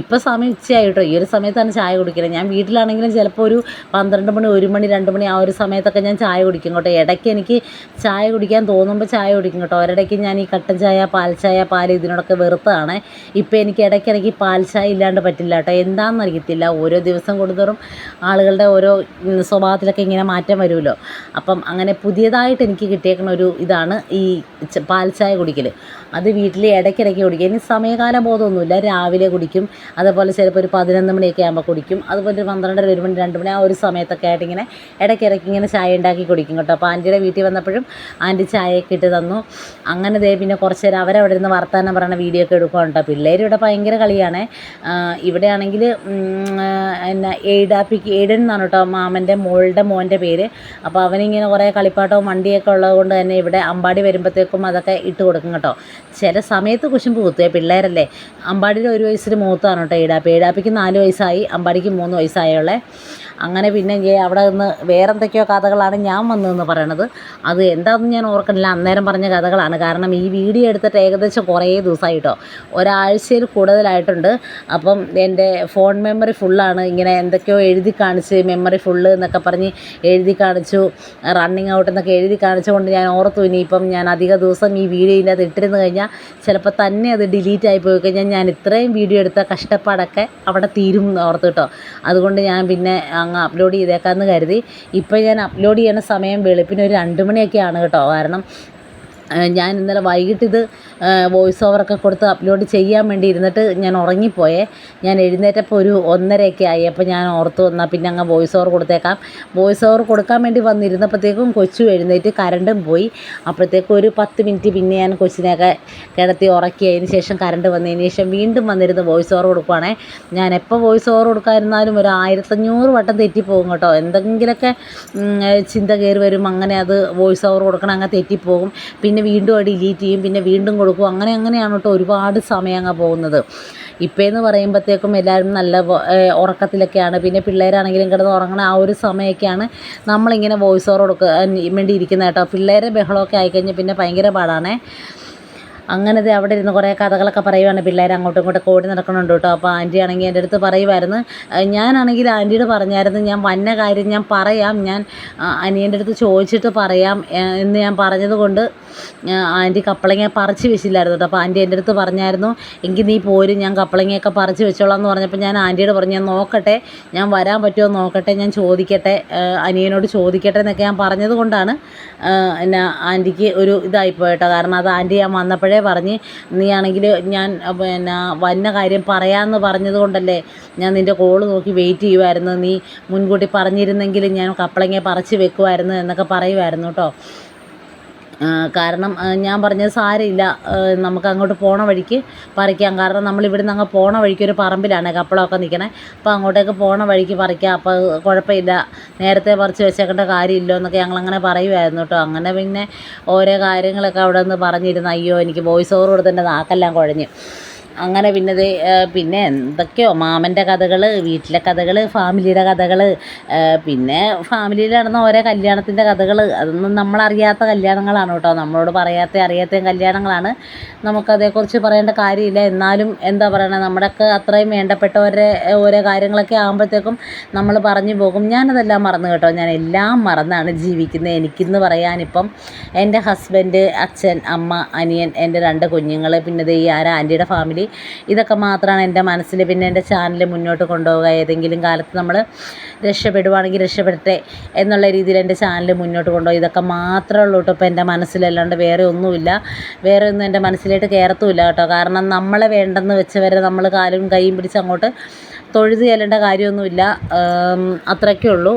ഇപ്പോൾ സമയം ഉച്ചയായിട്ടോ. ഈ ഒരു സമയത്താണ് ചായ കുടിക്കുന്നത് ഞാൻ വീട്ടിലാണെങ്കിലും ചിലപ്പോൾ ഒരു പന്ത്രണ്ട് മണി ഒരു മണി രണ്ട് മണി ആ ഒരു സമയത്തൊക്കെ ഞാൻ ചായ കുടിക്കും കേട്ടോ. ഇടയ്ക്ക് എനിക്ക് ചായ കുടിക്കാൻ തോന്നുമ്പോൾ ചായ കുടിക്കും കേട്ടോ. ഒരിടയ്ക്ക് ഞാൻ ഈ കട്ടൻ ചായ പാൽ ചായ പാൽ ഇതിനോടൊക്കെ വെറുത്തതാണ്. ഇപ്പോൾ എനിക്ക് ഇടയ്ക്കിടയ്ക്ക് പാൽ ചായ ഇല്ലാണ്ട് പറ്റില്ല കേട്ടോ. എന്താണെന്ന് അറിയത്തില്ല. ഓരോ ദിവസം കൂടുതലും ആളുകളുടെ ഓരോ സ്വഭാവത്തിലൊക്കെ ഇങ്ങനെ മാറ്റം വരുമല്ലോ. അപ്പം അങ്ങനെ പുതിയതായിട്ട് എനിക്ക് കിട്ടിയേക്കുന്ന ഒരു ഇതാണ് ഈ പാൽ ചായ കുടിക്കൽ അത് വീട്ടിൽ ഇടയ്ക്കിടയ്ക്ക് കുടിക്കും. ഇനി സമയകാല ബോധമൊന്നുമില്ല. രാവിലെ കുടിക്കും. അതുപോലെ ചിലപ്പോൾ ഒരു പതിനൊന്ന് മണിയൊക്കെ ആകുമ്പോൾ കുടിക്കും. അതുപോലെ ഒരു പന്ത്രണ്ടര ഒരു മണി രണ്ട് മണി ആ ഒരു സമയത്തൊക്കെ ആയിട്ട് ഇങ്ങനെ ഇടയ്ക്കിടയ്ക്ക് ഇങ്ങനെ ചായ ഉണ്ടാക്കി കുടിക്കും കേട്ടോ. അപ്പോൾ ആന്റിയുടെ വീട്ടിൽ വന്നപ്പോഴും ആന്റി ചായയൊക്കെ ഇട്ട് തന്നു. അങ്ങനെ ദേ പിന്നെ കുറച്ച് നേരം അവരവിടെ നിന്ന് വർത്താനം പറയുന്ന വീഡിയോ ഒക്കെ എടുക്കുക കേട്ടോ. പിള്ളേർ ഇവിടെ ഭയങ്കര കളിയാണ്. ഇവിടെ ആണെങ്കിൽ എന്നാ എയ്ഡാപ്പിക്ക് എയ്ഡൻ എന്നാണ് കേട്ടോ മാമന്റെ മോളുടെ മോന്റെ പേര്. അപ്പോൾ അവനിങ്ങനെ കുറേ കളിപ്പാട്ടവും വണ്ടിയൊക്കെ ഉള്ളത് കൊണ്ട് തന്നെ ഇവിടെ അമ്പാടി വരുമ്പോഴത്തേക്കും അതൊക്കെ ഇട്ട് കൊടുക്കും കേട്ടോ. ചില സമയത്ത് കുശുമ്പ് കുത്തുക. പിള്ളേരല്ലേ അമ്പാടിയുടെ ഒരു വയസ്സിൽ മൂത്താണ് കേട്ടോ ഈടാപ്പി. ഈടാപ്പിക്ക് നാല് വയസ്സായി അമ്പാടിക്ക് മൂന്ന് വയസ്സായുള്ളേ അങ്ങനെ പിന്നെ അവിടെ നിന്ന് വേറെ എന്തൊക്കെയോ കഥകളാണ് ഞാൻ വന്നതെന്ന് പറയണത്. അത് എന്താണെന്ന് ഞാൻ ഓർക്കണില്ല. അന്നേരം പറഞ്ഞ കഥകളാണ്. കാരണം ഈ വീഡിയോ എടുത്തിട്ട് ഏകദേശം കുറേ ദിവസമായി കേട്ടോ ഒരാഴ്ചയിൽ കൂടുതലായിട്ടുണ്ട്. അപ്പം എന്റെ ഫോൺ മെമ്മറി ഫുള്ളാണ്. ഇങ്ങനെ എന്തൊക്കെയോ എഴുതി കാണിച്ച് മെമ്മറി ഫുള്ള് എന്നൊക്കെ പറഞ്ഞ് എഴുതി കാണിച്ചു റണ്ണിങ് ഔട്ട് എന്നൊക്കെ എഴുതി കാണിച്ചുകൊണ്ട് ഞാൻ ഓർത്തു. ഇനിയിപ്പം ഞാൻ അധിക ദിവസം ഈ വീഡിയോ അത് ഇട്ടിരുന്നു കഴിഞ്ഞാൽ ചിലപ്പോൾ തന്നെ അത് ഡിലീറ്റ് ആയി പോയി കഴിഞ്ഞാൽ ഞാൻ ഇത്രയും വീഡിയോ എടുത്ത കഷ്ടപ്പാടൊക്കെ അവിടെ തീരും എന്ന് ഓർത്തു കേട്ടോ. അതുകൊണ്ട് ഞാൻ പിന്നെ അങ്ങ് അപ്ലോഡ് ചെയ്തേക്കാമെന്ന് കരുതി. ഇപ്പോൾ ഞാൻ അപ്ലോഡ് ചെയ്യണ സമയം വെളുപ്പിന് ഒരു രണ്ട് മണിയൊക്കെയാണ് കേട്ടോ. കാരണം ഞാൻ ഇന്നലെ വൈകിട്ട് ഇത് വോയിസ് ഓവറൊക്കെ കൊടുത്ത് അപ്ലോഡ് ചെയ്യാൻ വേണ്ടി ഇരുന്നിട്ട് ഞാൻ ഉറങ്ങിപ്പോയേ. ഞാൻ എഴുന്നേറ്റപ്പോൾ ഒരു ഒന്നരയൊക്കെ ആയി. അപ്പോൾ ഞാൻ ഓർത്തു വന്നാൽ പിന്നെ അങ്ങ് വോയിസ് ഓവർ കൊടുത്തേക്കാം. വോയിസ് ഓവർ കൊടുക്കാൻ വേണ്ടി വന്നിരുന്നപ്പോഴത്തേക്കും കൊച്ചു എഴുന്നേറ്റ് കരണ്ടും പോയി. അപ്പോഴത്തേക്കും ഒരു പത്ത് മിനിറ്റ് പിന്നെ ഞാൻ കൊച്ചിനെയൊക്കെ കിടത്തി ഉറക്കി. അതിന് ശേഷം കരണ്ട് വന്നതിന് ശേഷം വീണ്ടും വന്നിരുന്ന് വോയിസ് ഓവർ കൊടുക്കുവാണേ. ഞാൻ എപ്പോൾ വോയിസ് ഓവർ കൊടുക്കാതിരുന്നാലും ഒരു ആയിരത്തഞ്ഞൂറ് വട്ടം തെറ്റിപ്പോകും കേട്ടോ. എന്തെങ്കിലുമൊക്കെ ചിന്ത കയറി വരും. അങ്ങനെ അത് വോയിസ് ഓവർ കൊടുക്കണം അങ്ങനെ തെറ്റിപ്പോകും. പിന്നെ വീണ്ടും അത് ഡിലീറ്റ് ചെയ്യും പിന്നെ വീണ്ടും കൊടുക്കും. അങ്ങനെ അങ്ങനെയാണ് കേട്ടോ ഒരുപാട് സമയം അങ്ങ് പോകുന്നത്. ഇപ്പോഴെന്ന് പറയുമ്പോഴത്തേക്കും എല്ലാവരും നല്ല ഉറക്കത്തിലൊക്കെയാണ്. പിന്നെ പിള്ളേരാണെങ്കിലും കിടന്ന് ഉറങ്ങണ ആ ഒരു സമയമൊക്കെയാണ് നമ്മളിങ്ങനെ വോയിസ് ഓവർ കൊടുക്കാൻ വേണ്ടി ഇരിക്കുന്നത് കേട്ടോ. പിള്ളേരെ ബഹളമൊക്കെ ആയിക്കഴിഞ്ഞാൽ പിന്നെ ഭയങ്കര പാടാണേ. അങ്ങനെ ദേ അവിടെ ഇരുന്ന് കുറേ കഥകളൊക്കെ പറയുവാണ് പിള്ളേർ അങ്ങോട്ടും ഇങ്ങോട്ടും ഓടി നടക്കണുണ്ട് കേട്ടോ. അപ്പോൾ ആന്റി ആണെങ്കിൽ എന്റെ അടുത്ത് പറയുമായിരുന്നു "ഏഹ് ഞാനാണെങ്കിൽ ആന്റിയോട് പറഞ്ഞായിരുന്നു ഞാൻ വന്ന കാര്യം ഞാൻ പറയാം. ഞാൻ അനിയന്റെ അടുത്ത് ചോദിച്ചിട്ട് പറയാം എന്ന് ഞാൻ പറഞ്ഞതുകൊണ്ട് ആന്റി കപ്പളങ്ങ പറിച്ച് വെച്ചില്ലായിരുന്നു കേട്ടോ. അപ്പോൾ ആന്റി എന്റെ അടുത്ത് പറഞ്ഞായിരുന്നു എങ്കിൽ നീ പോരും ഞാൻ കപ്പളങ്ങയൊക്കെ പറിച്ച് വെച്ചോളാം എന്ന് പറഞ്ഞപ്പോൾ ഞാൻ ആന്റിയോട് പറഞ്ഞു ഞാൻ നോക്കട്ടെ ഞാൻ വരാൻ പറ്റുമോ നോക്കട്ടെ ഞാൻ ചോദിക്കട്ടെ അനിയനോട് ചോദിക്കട്ടെ എന്നൊക്കെ ഞാൻ പറഞ്ഞത് കൊണ്ടാണ് എന്നാ ആന്റിക്ക് ഒരു ഇതായിപ്പോയി കേട്ടോ കാരണം അത് ആന്റി ഞാൻ വന്നപ്പോഴേ പറഞ്ഞ് നീ ആണെങ്കിൽ ഞാൻ പിന്നെ വന്ന കാര്യം പറയാമെന്ന് പറഞ്ഞതുകൊണ്ടല്ലേ ഞാൻ നിന്റെ കോൾ നോക്കി വെയിറ്റ് ചെയ്യുമായിരുന്നു നീ മുൻകൂട്ടി പറഞ്ഞിരുന്നെങ്കിൽ ഞാൻ കപ്പളങ്ങ പറിച്ച് വെക്കുമായിരുന്നു എന്നൊക്കെ പറയുമായിരുന്നു കേട്ടോ കാരണം ഞാൻ പറഞ്ഞത് സാരമില്ല. നമുക്ക് അങ്ങോട്ട് പോണ വഴിക്ക് പറിക്കാം. കാരണം നമ്മൾ ഇവിടുന്ന് അങ്ങ് പോണ വഴിക്ക് ഒരു പറമ്പിലാണ് കപ്പളമൊക്കെ നിൽക്കണേ അപ്പോൾ അങ്ങോട്ടേക്ക് പോണ വഴിക്ക് പറിക്കാം. അപ്പോൾ കുഴപ്പമില്ല. നേരത്തെ പറിച്ച് വെച്ചേക്കേണ്ട കാര്യമില്ലോ എന്നൊക്കെ ഞങ്ങളങ്ങനെ പറയുമായിരുന്നു കേട്ടോ. അങ്ങനെ പിന്നെ ഓരോ കാര്യങ്ങളൊക്കെ അവിടെ നിന്ന് പറഞ്ഞിരുന്നു. അയ്യോ എനിക്ക് വോയിസ് ഓവർ കൊടുത്തതിന്റെ നാക്കെല്ലാം കുഴഞ്ഞ്. അങ്ങനെ പിന്നെ പിന്നെ എന്തൊക്കെയോ മാമന്റെ കഥകൾ വീട്ടിലെ കഥകൾ ഫാമിലിയുടെ കഥകൾ പിന്നെ ഫാമിലിയിൽ നടന്ന ഓരോ കല്യാണത്തിന്റെ കഥകൾ അതൊന്നും നമ്മളറിയാത്ത കല്യാണങ്ങളാണ് കേട്ടോ. നമ്മളോട് പറയാത്ത അറിയാത്ത കല്യാണങ്ങളാണ്. നമുക്കതേക്കുറിച്ച് പറയേണ്ട കാര്യമില്ല. എന്നാലും എന്താ പറയണത് നമ്മുടെയൊക്കെ അത്രയും വേണ്ടപ്പെട്ടവരെ ഓരോ കാര്യങ്ങളൊക്കെ ആകുമ്പോഴത്തേക്കും നമ്മൾ പറഞ്ഞു പോകും. ഞാനതെല്ലാം മറന്നു കേട്ടോ. ഞാൻ എല്ലാം മറന്നാണ് ജീവിക്കുന്നത്. എനിക്കെന്ന് പറയാനിപ്പം എന്റെ ഹസ്ബൻഡ് അച്ഛൻ അമ്മ അനിയൻ എന്റെ രണ്ട് കുഞ്ഞുങ്ങൾ പിന്നെ ഈ ആരാ ആന്റിയുടെ ഫാമിലി ഇതൊക്കെ മാത്രമാണ് എന്റെ മനസ്സിൽ പിന്നെ എന്റെ ചാനൽ മുന്നോട്ട് കൊണ്ടുപോവുക. ഏതെങ്കിലും കാലത്ത് നമ്മൾ രക്ഷപ്പെടുവാണെങ്കിൽ രക്ഷപ്പെടട്ടെ എന്നുള്ള രീതിയിൽ എന്റെ ചാനൽ മുന്നോട്ട് കൊണ്ടുപോകും ഇതൊക്കെ മാത്രമേ ഉള്ളൂ കേട്ടോ ഇപ്പോൾ എന്റെ മനസ്സിലല്ലാണ്ട് വേറെ ഒന്നുമില്ല. വേറെ ഒന്നും എന്റെ മനസ്സിലേക്ക് കയറത്തുമില്ല കേട്ടോ. കാരണം നമ്മളെ വേണ്ടെന്ന് വെച്ചവരെ നമ്മൾ കാലും കൈയും പിടിച്ച് അങ്ങോട്ട് തൊഴുത് ചെല്ലേണ്ട കാര്യമൊന്നുമില്ല. അത്രയ്ക്കേ ഉള്ളൂ.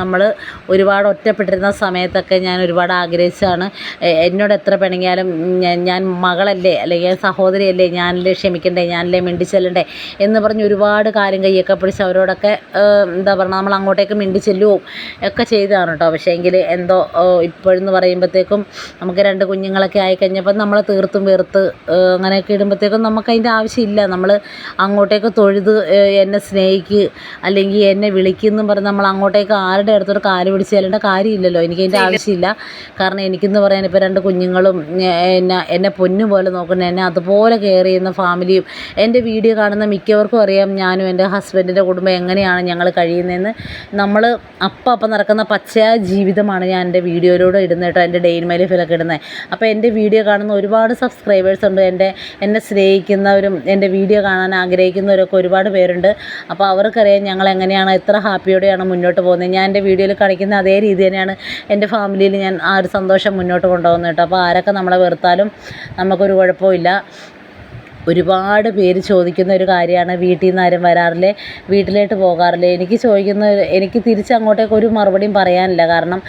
നമ്മൾ ഒരുപാട് ഒറ്റപ്പെട്ടിരുന്ന സമയത്തൊക്കെ ഞാൻ ഒരുപാട് ആഗ്രഹിച്ചാണ് എന്നോട് എത്ര പിണങ്ങിയാലും ഞാൻ മകളല്ലേ അല്ലെങ്കിൽ സഹോദരിയല്ലേ ഞാനല്ലേ ക്ഷമിക്കണ്ടേ ഞാനല്ലേ മിണ്ടി ചെല്ലണ്ടേ എന്ന് പറഞ്ഞ് ഒരുപാട് കാര്യം കൈയൊക്കെ പിടിച്ച് അവരോടൊക്കെ എന്താ പറയുക നമ്മൾ അങ്ങോട്ടേക്ക് മിണ്ടി ചെല്ലുകയും ഒക്കെ ചെയ്തതാണ് കേട്ടോ. പക്ഷേ എങ്കിൽ എന്തോ ഇപ്പോഴെന്ന് പറയുമ്പോഴത്തേക്കും നമുക്ക് രണ്ട് കുഞ്ഞുങ്ങളൊക്കെ ആയിക്കഴിഞ്ഞപ്പം നമ്മൾ തീർത്തും വെറുത്ത് അങ്ങനെയൊക്കെ ഇടുമ്പോഴത്തേക്കും നമുക്ക് അതിന്റെ ആവശ്യമില്ല. നമ്മൾ അങ്ങോട്ടേക്ക് തൊഴുത് എന്നെ സ്നേഹിക്ക് അല്ലെങ്കിൽ എന്നെ വിളിക്കുമെന്നും പറഞ്ഞ് നമ്മൾ അങ്ങോട്ടേക്ക് ആരുടെ അടുത്തോട്ട് കാൽ പിടിച്ച് ചെല്ലേണ്ട കാര്യമില്ലല്ലോ. എനിക്ക് അതിന്റെ ആവശ്യമില്ല. കാരണം എനിക്കെന്ന് പറയാൻ ഇപ്പോൾ രണ്ട് കുഞ്ഞുങ്ങളും എന്നെ എന്നെ പൊന്നു പോലെ നോക്കുന്ന എന്നെ അതുപോലെ കെയർ ചെയ്യുന്ന ഫാമിലിയും എന്റെ വീഡിയോ കാണുന്ന മിക്കവർക്കും അറിയാം ഞാനും എന്റെ ഹസ്ബൻഡിന്റെ കുടുംബം എങ്ങനെയാണ് ഞങ്ങൾ കഴിയുന്നതെന്ന്. നമ്മൾ അപ്പം അപ്പം നടക്കുന്ന പച്ചയായ ജീവിതമാണ് ഞാൻ എന്റെ വീഡിയോയിലൂടെ ഇടുന്നത് കേട്ടോ എന്റെ ഡെയിൻ മൈ ലൈഫിലൊക്കെ ഇടുന്നത് അപ്പോൾ എന്റെ വീഡിയോ കാണുന്ന ഒരുപാട് സബ്സ്ക്രൈബേഴ്സ് ഉണ്ട്. എന്റെ എന്നെ സ്നേഹിക്കുന്നവരും എന്റെ വീഡിയോ കാണാൻ ആഗ്രഹിക്കുന്നവരൊക്കെ ഒരുപാട് പേരുണ്ട്. അപ്പോൾ അവർക്കറിയാം ഞങ്ങൾ എങ്ങനെയാണ് എത്ര ഹാപ്പിയോടെയാണ് മുന്നോട്ട് പോകുന്നത്. ഞാൻ എന്റെ വീഡിയോയിൽ കാണിക്കുന്ന അതേ രീതി തന്നെയാണ് എന്റെ ഫാമിലിയിൽ ഞാൻ ആ ഒരു സന്തോഷം മുന്നോട്ട് കൊണ്ടുപോകുന്നത് കേട്ടോ. അപ്പോൾ ആരൊക്കെ നമ്മളെ വെറുത്താലും നമുക്കൊരു കുഴപ്പമില്ല ഒരുപാട് പേര് ചോദിക്കുന്ന ഒരു കാര്യമാണ് വീട്ടിൽ നിന്ന് ആരും വരാറില്ലേ? വീട്ടിലോട്ട് പോകാറില്ലേ? എനിക്ക് ചോദിക്കുന്ന എനിക്ക് തിരിച്ചങ്ങോട്ടേക്ക് ഒരു മറുപടിയും പറയാനില്ല. കാരണം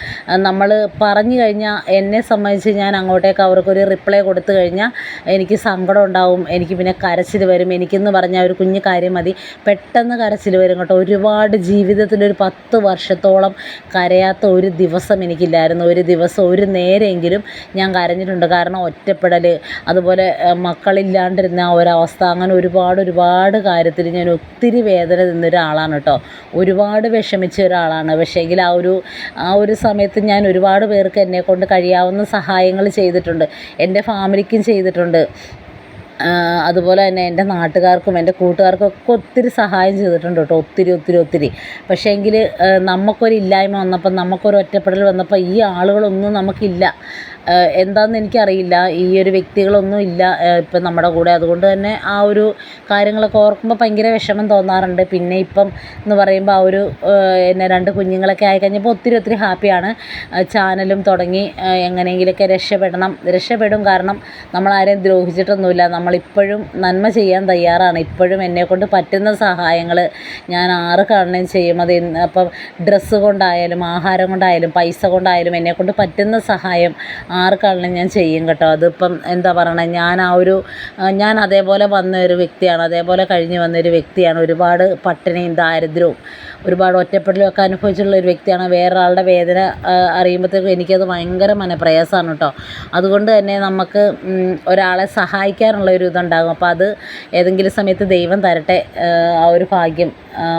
നമ്മൾ പറഞ്ഞു കഴിഞ്ഞാൽ എന്നെ സംബന്ധിച്ച് ഞാൻ അങ്ങോട്ടേക്ക് അവർക്കൊരു റിപ്ലൈ കൊടുത്തു കഴിഞ്ഞാൽ എനിക്ക് സങ്കടം ഉണ്ടാവും. എനിക്ക് പിന്നെ കരച്ചിൽ വരും. എനിക്കെന്ന് പറഞ്ഞാൽ ഒരു കുഞ്ഞു കാര്യം മതി. പെട്ടെന്ന് കരച്ചിൽ വരും കേട്ടോ. ഒരുപാട് ജീവിതത്തിലൊരു പത്ത് വർഷത്തോളം കരയാത്ത ഒരു ദിവസം എനിക്കില്ലായിരുന്നു. ഒരു ദിവസം ഒരു നേരമെങ്കിലും ഞാൻ കരഞ്ഞിട്ടുണ്ട്. കാരണം ഒറ്റപ്പെടൽ അതുപോലെ മക്കളില്ലാണ്ടിരുന്ന ഒരവസ്ഥ. അങ്ങനെ ഒരുപാട് ഒരുപാട് കാര്യത്തിൽ ഞാൻ ഒത്തിരി വേദന തിന്ന ഒരാളാണ് കേട്ടോ. ഒരുപാട് വിഷമിച്ച ഒരാളാണ്. പക്ഷേ പക്ഷേങ്കിൽ ആ ഒരു ആ ഒരു സമയത്ത് ഞാൻ ഒരുപാട് പേർക്ക് എന്നെ കൊണ്ട് കഴിയാവുന്ന സഹായങ്ങൾ ചെയ്തിട്ടുണ്ട്. എന്റെ ഫാമിലിക്കും ചെയ്തിട്ടുണ്ട്. അതുപോലെ തന്നെ എന്റെ നാട്ടുകാർക്കും എന്റെ കൂട്ടുകാർക്കും ഒക്കെ ഒത്തിരി സഹായം ചെയ്തിട്ടുണ്ട് കേട്ടോ. ഒത്തിരി ഒത്തിരി ഒത്തിരി. പക്ഷേ എങ്കിൽ നമുക്കൊരു ഇല്ലായ്മ വന്നപ്പോൾ നമുക്കൊരു ഒറ്റപ്പെടൽ വന്നപ്പോൾ ഈ ആളുകളൊന്നും നമുക്കില്ല. എന്താണെന്ന് എനിക്കറിയില്ല. ഈ ഒരു വ്യക്തികളൊന്നും ഇല്ല. ഇപ്പം നമ്മുടെ കൂടെ. അതുകൊണ്ട് തന്നെ ആ ഒരു കാര്യങ്ങളൊക്കെ ഓർക്കുമ്പോൾ ഭയങ്കര വിഷമം തോന്നാറുണ്ട്. പിന്നെ ഇപ്പം എന്ന് പറയുമ്പോൾ ആ ഒരു എന്നെ രണ്ട് കുഞ്ഞുങ്ങളൊക്കെ ആയിക്കഴിഞ്ഞപ്പോൾ ഒത്തിരി ഒത്തിരി ഹാപ്പിയാണ്. ചാനലും തുടങ്ങി. എങ്ങനെയെങ്കിലുമൊക്കെ രക്ഷപ്പെടണം. രക്ഷപ്പെടും കാരണം നമ്മളാരെയും ദ്രോഹിച്ചിട്ടൊന്നുമില്ല. നമ്മളിപ്പോഴും നന്മ ചെയ്യാൻ തയ്യാറാണ്. ഇപ്പോഴും എന്നെക്കൊണ്ട് പറ്റുന്ന സഹായങ്ങൾ ഞാൻ ആറ് കാണുകയും ചെയ്യും. അത് അപ്പം ഡ്രസ്സ് കൊണ്ടായാലും ആഹാരം കൊണ്ടായാലും പൈസ കൊണ്ടായാലും എന്നെക്കൊണ്ട് പറ്റുന്ന സഹായം ആറ് ആർക്കാണെങ്കിലും ഞാൻ ചെയ്യും കേട്ടോ. അതിപ്പം എന്താ പറയണേ ഞാൻ ആ ഒരു ഞാൻ അതേപോലെ വന്ന ഒരു വ്യക്തിയാണ് അതേപോലെ കഴിഞ്ഞ് വന്നൊരു വ്യക്തിയാണ്. ഒരുപാട് പട്ടിണിയും ദാരിദ്ര്യവും ഒരുപാട് ഒറ്റപ്പെടലൊക്കെ അനുഭവിച്ചിട്ടുള്ള ഒരു വ്യക്തിയാണ്. വേറൊരാളുടെ വേദന അറിയുമ്പോഴത്തേക്കും എനിക്കത് ഭയങ്കര മനപ്രയാസമാണ് കേട്ടോ. അതുകൊണ്ട് തന്നെ നമുക്ക് ഒരാളെ സഹായിക്കാനുള്ള ഒരു ഇതുണ്ടാകും. അപ്പോൾ അത് ഏതെങ്കിലും സമയത്ത് ദൈവം തരട്ടെ ആ, ഒരു ഭാഗ്യം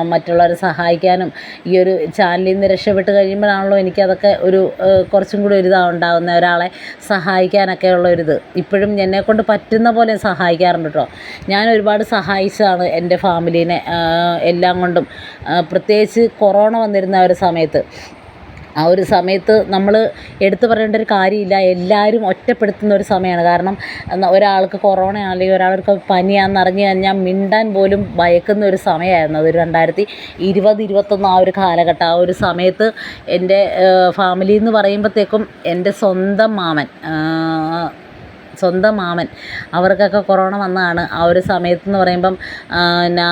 മറ്റുള്ളവരെ സഹായിക്കാനും ഈ ഒരു ചാനലിൽ നിന്ന് രക്ഷപ്പെട്ട് കഴിയുമ്പോഴാണല്ലോ എനിക്കതൊക്കെ ഒരു കുറച്ചും കൂടി ഒരു ഇതാണ് ഉണ്ടാകുന്നത് ഒരാളെ സഹായിക്കാനൊക്കെ ഉള്ള ഒരിത് ഇപ്പോഴും എന്നെക്കൊണ്ട് പറ്റുന്ന പോലെ സഹായിക്കാറുണ്ട് കേട്ടോ. ഞാൻ ഒരുപാട് സഹായിച്ചതാണ് എന്റെ ഫാമിലീനെ എല്ലാം കൊണ്ടും ആ, പ്രത്യേകിച്ച് കൊറോണ വന്നിരുന്ന ആ ഒരു സമയത്ത്. ആ ഒരു സമയത്ത് നമ്മൾ എടുത്തു പറയേണ്ട ഒരു കാര്യമില്ല. എല്ലാവരും ഒറ്റപ്പെടുത്തുന്ന ഒരു സമയമാണ് കാരണം ഒരാൾക്ക് കൊറോണ അല്ലെങ്കിൽ ഒരാൾക്ക് പനിയാണെന്ന് അറിഞ്ഞു കഴിഞ്ഞാൽ മിണ്ടാൻ പോലും ഭയക്കുന്ന ഒരു സമയമായിരുന്നു. അത് രണ്ടായിരത്തി ഇരുപത് ഇരുപത്തൊന്ന് ആ ഒരു കാലഘട്ടം. ആ ഒരു സമയത്ത് എന്റെ ഫാമിലി എന്ന് പറയുമ്പോഴത്തേക്കും എന്റെ സ്വന്തം മാമൻ സ്വന്തം മാമൻ അവർക്കൊക്കെ കൊറോണ വന്നതാണ്. ആ ഒരു സമയത്തെന്ന് പറയുമ്പം ആ, എന്നാ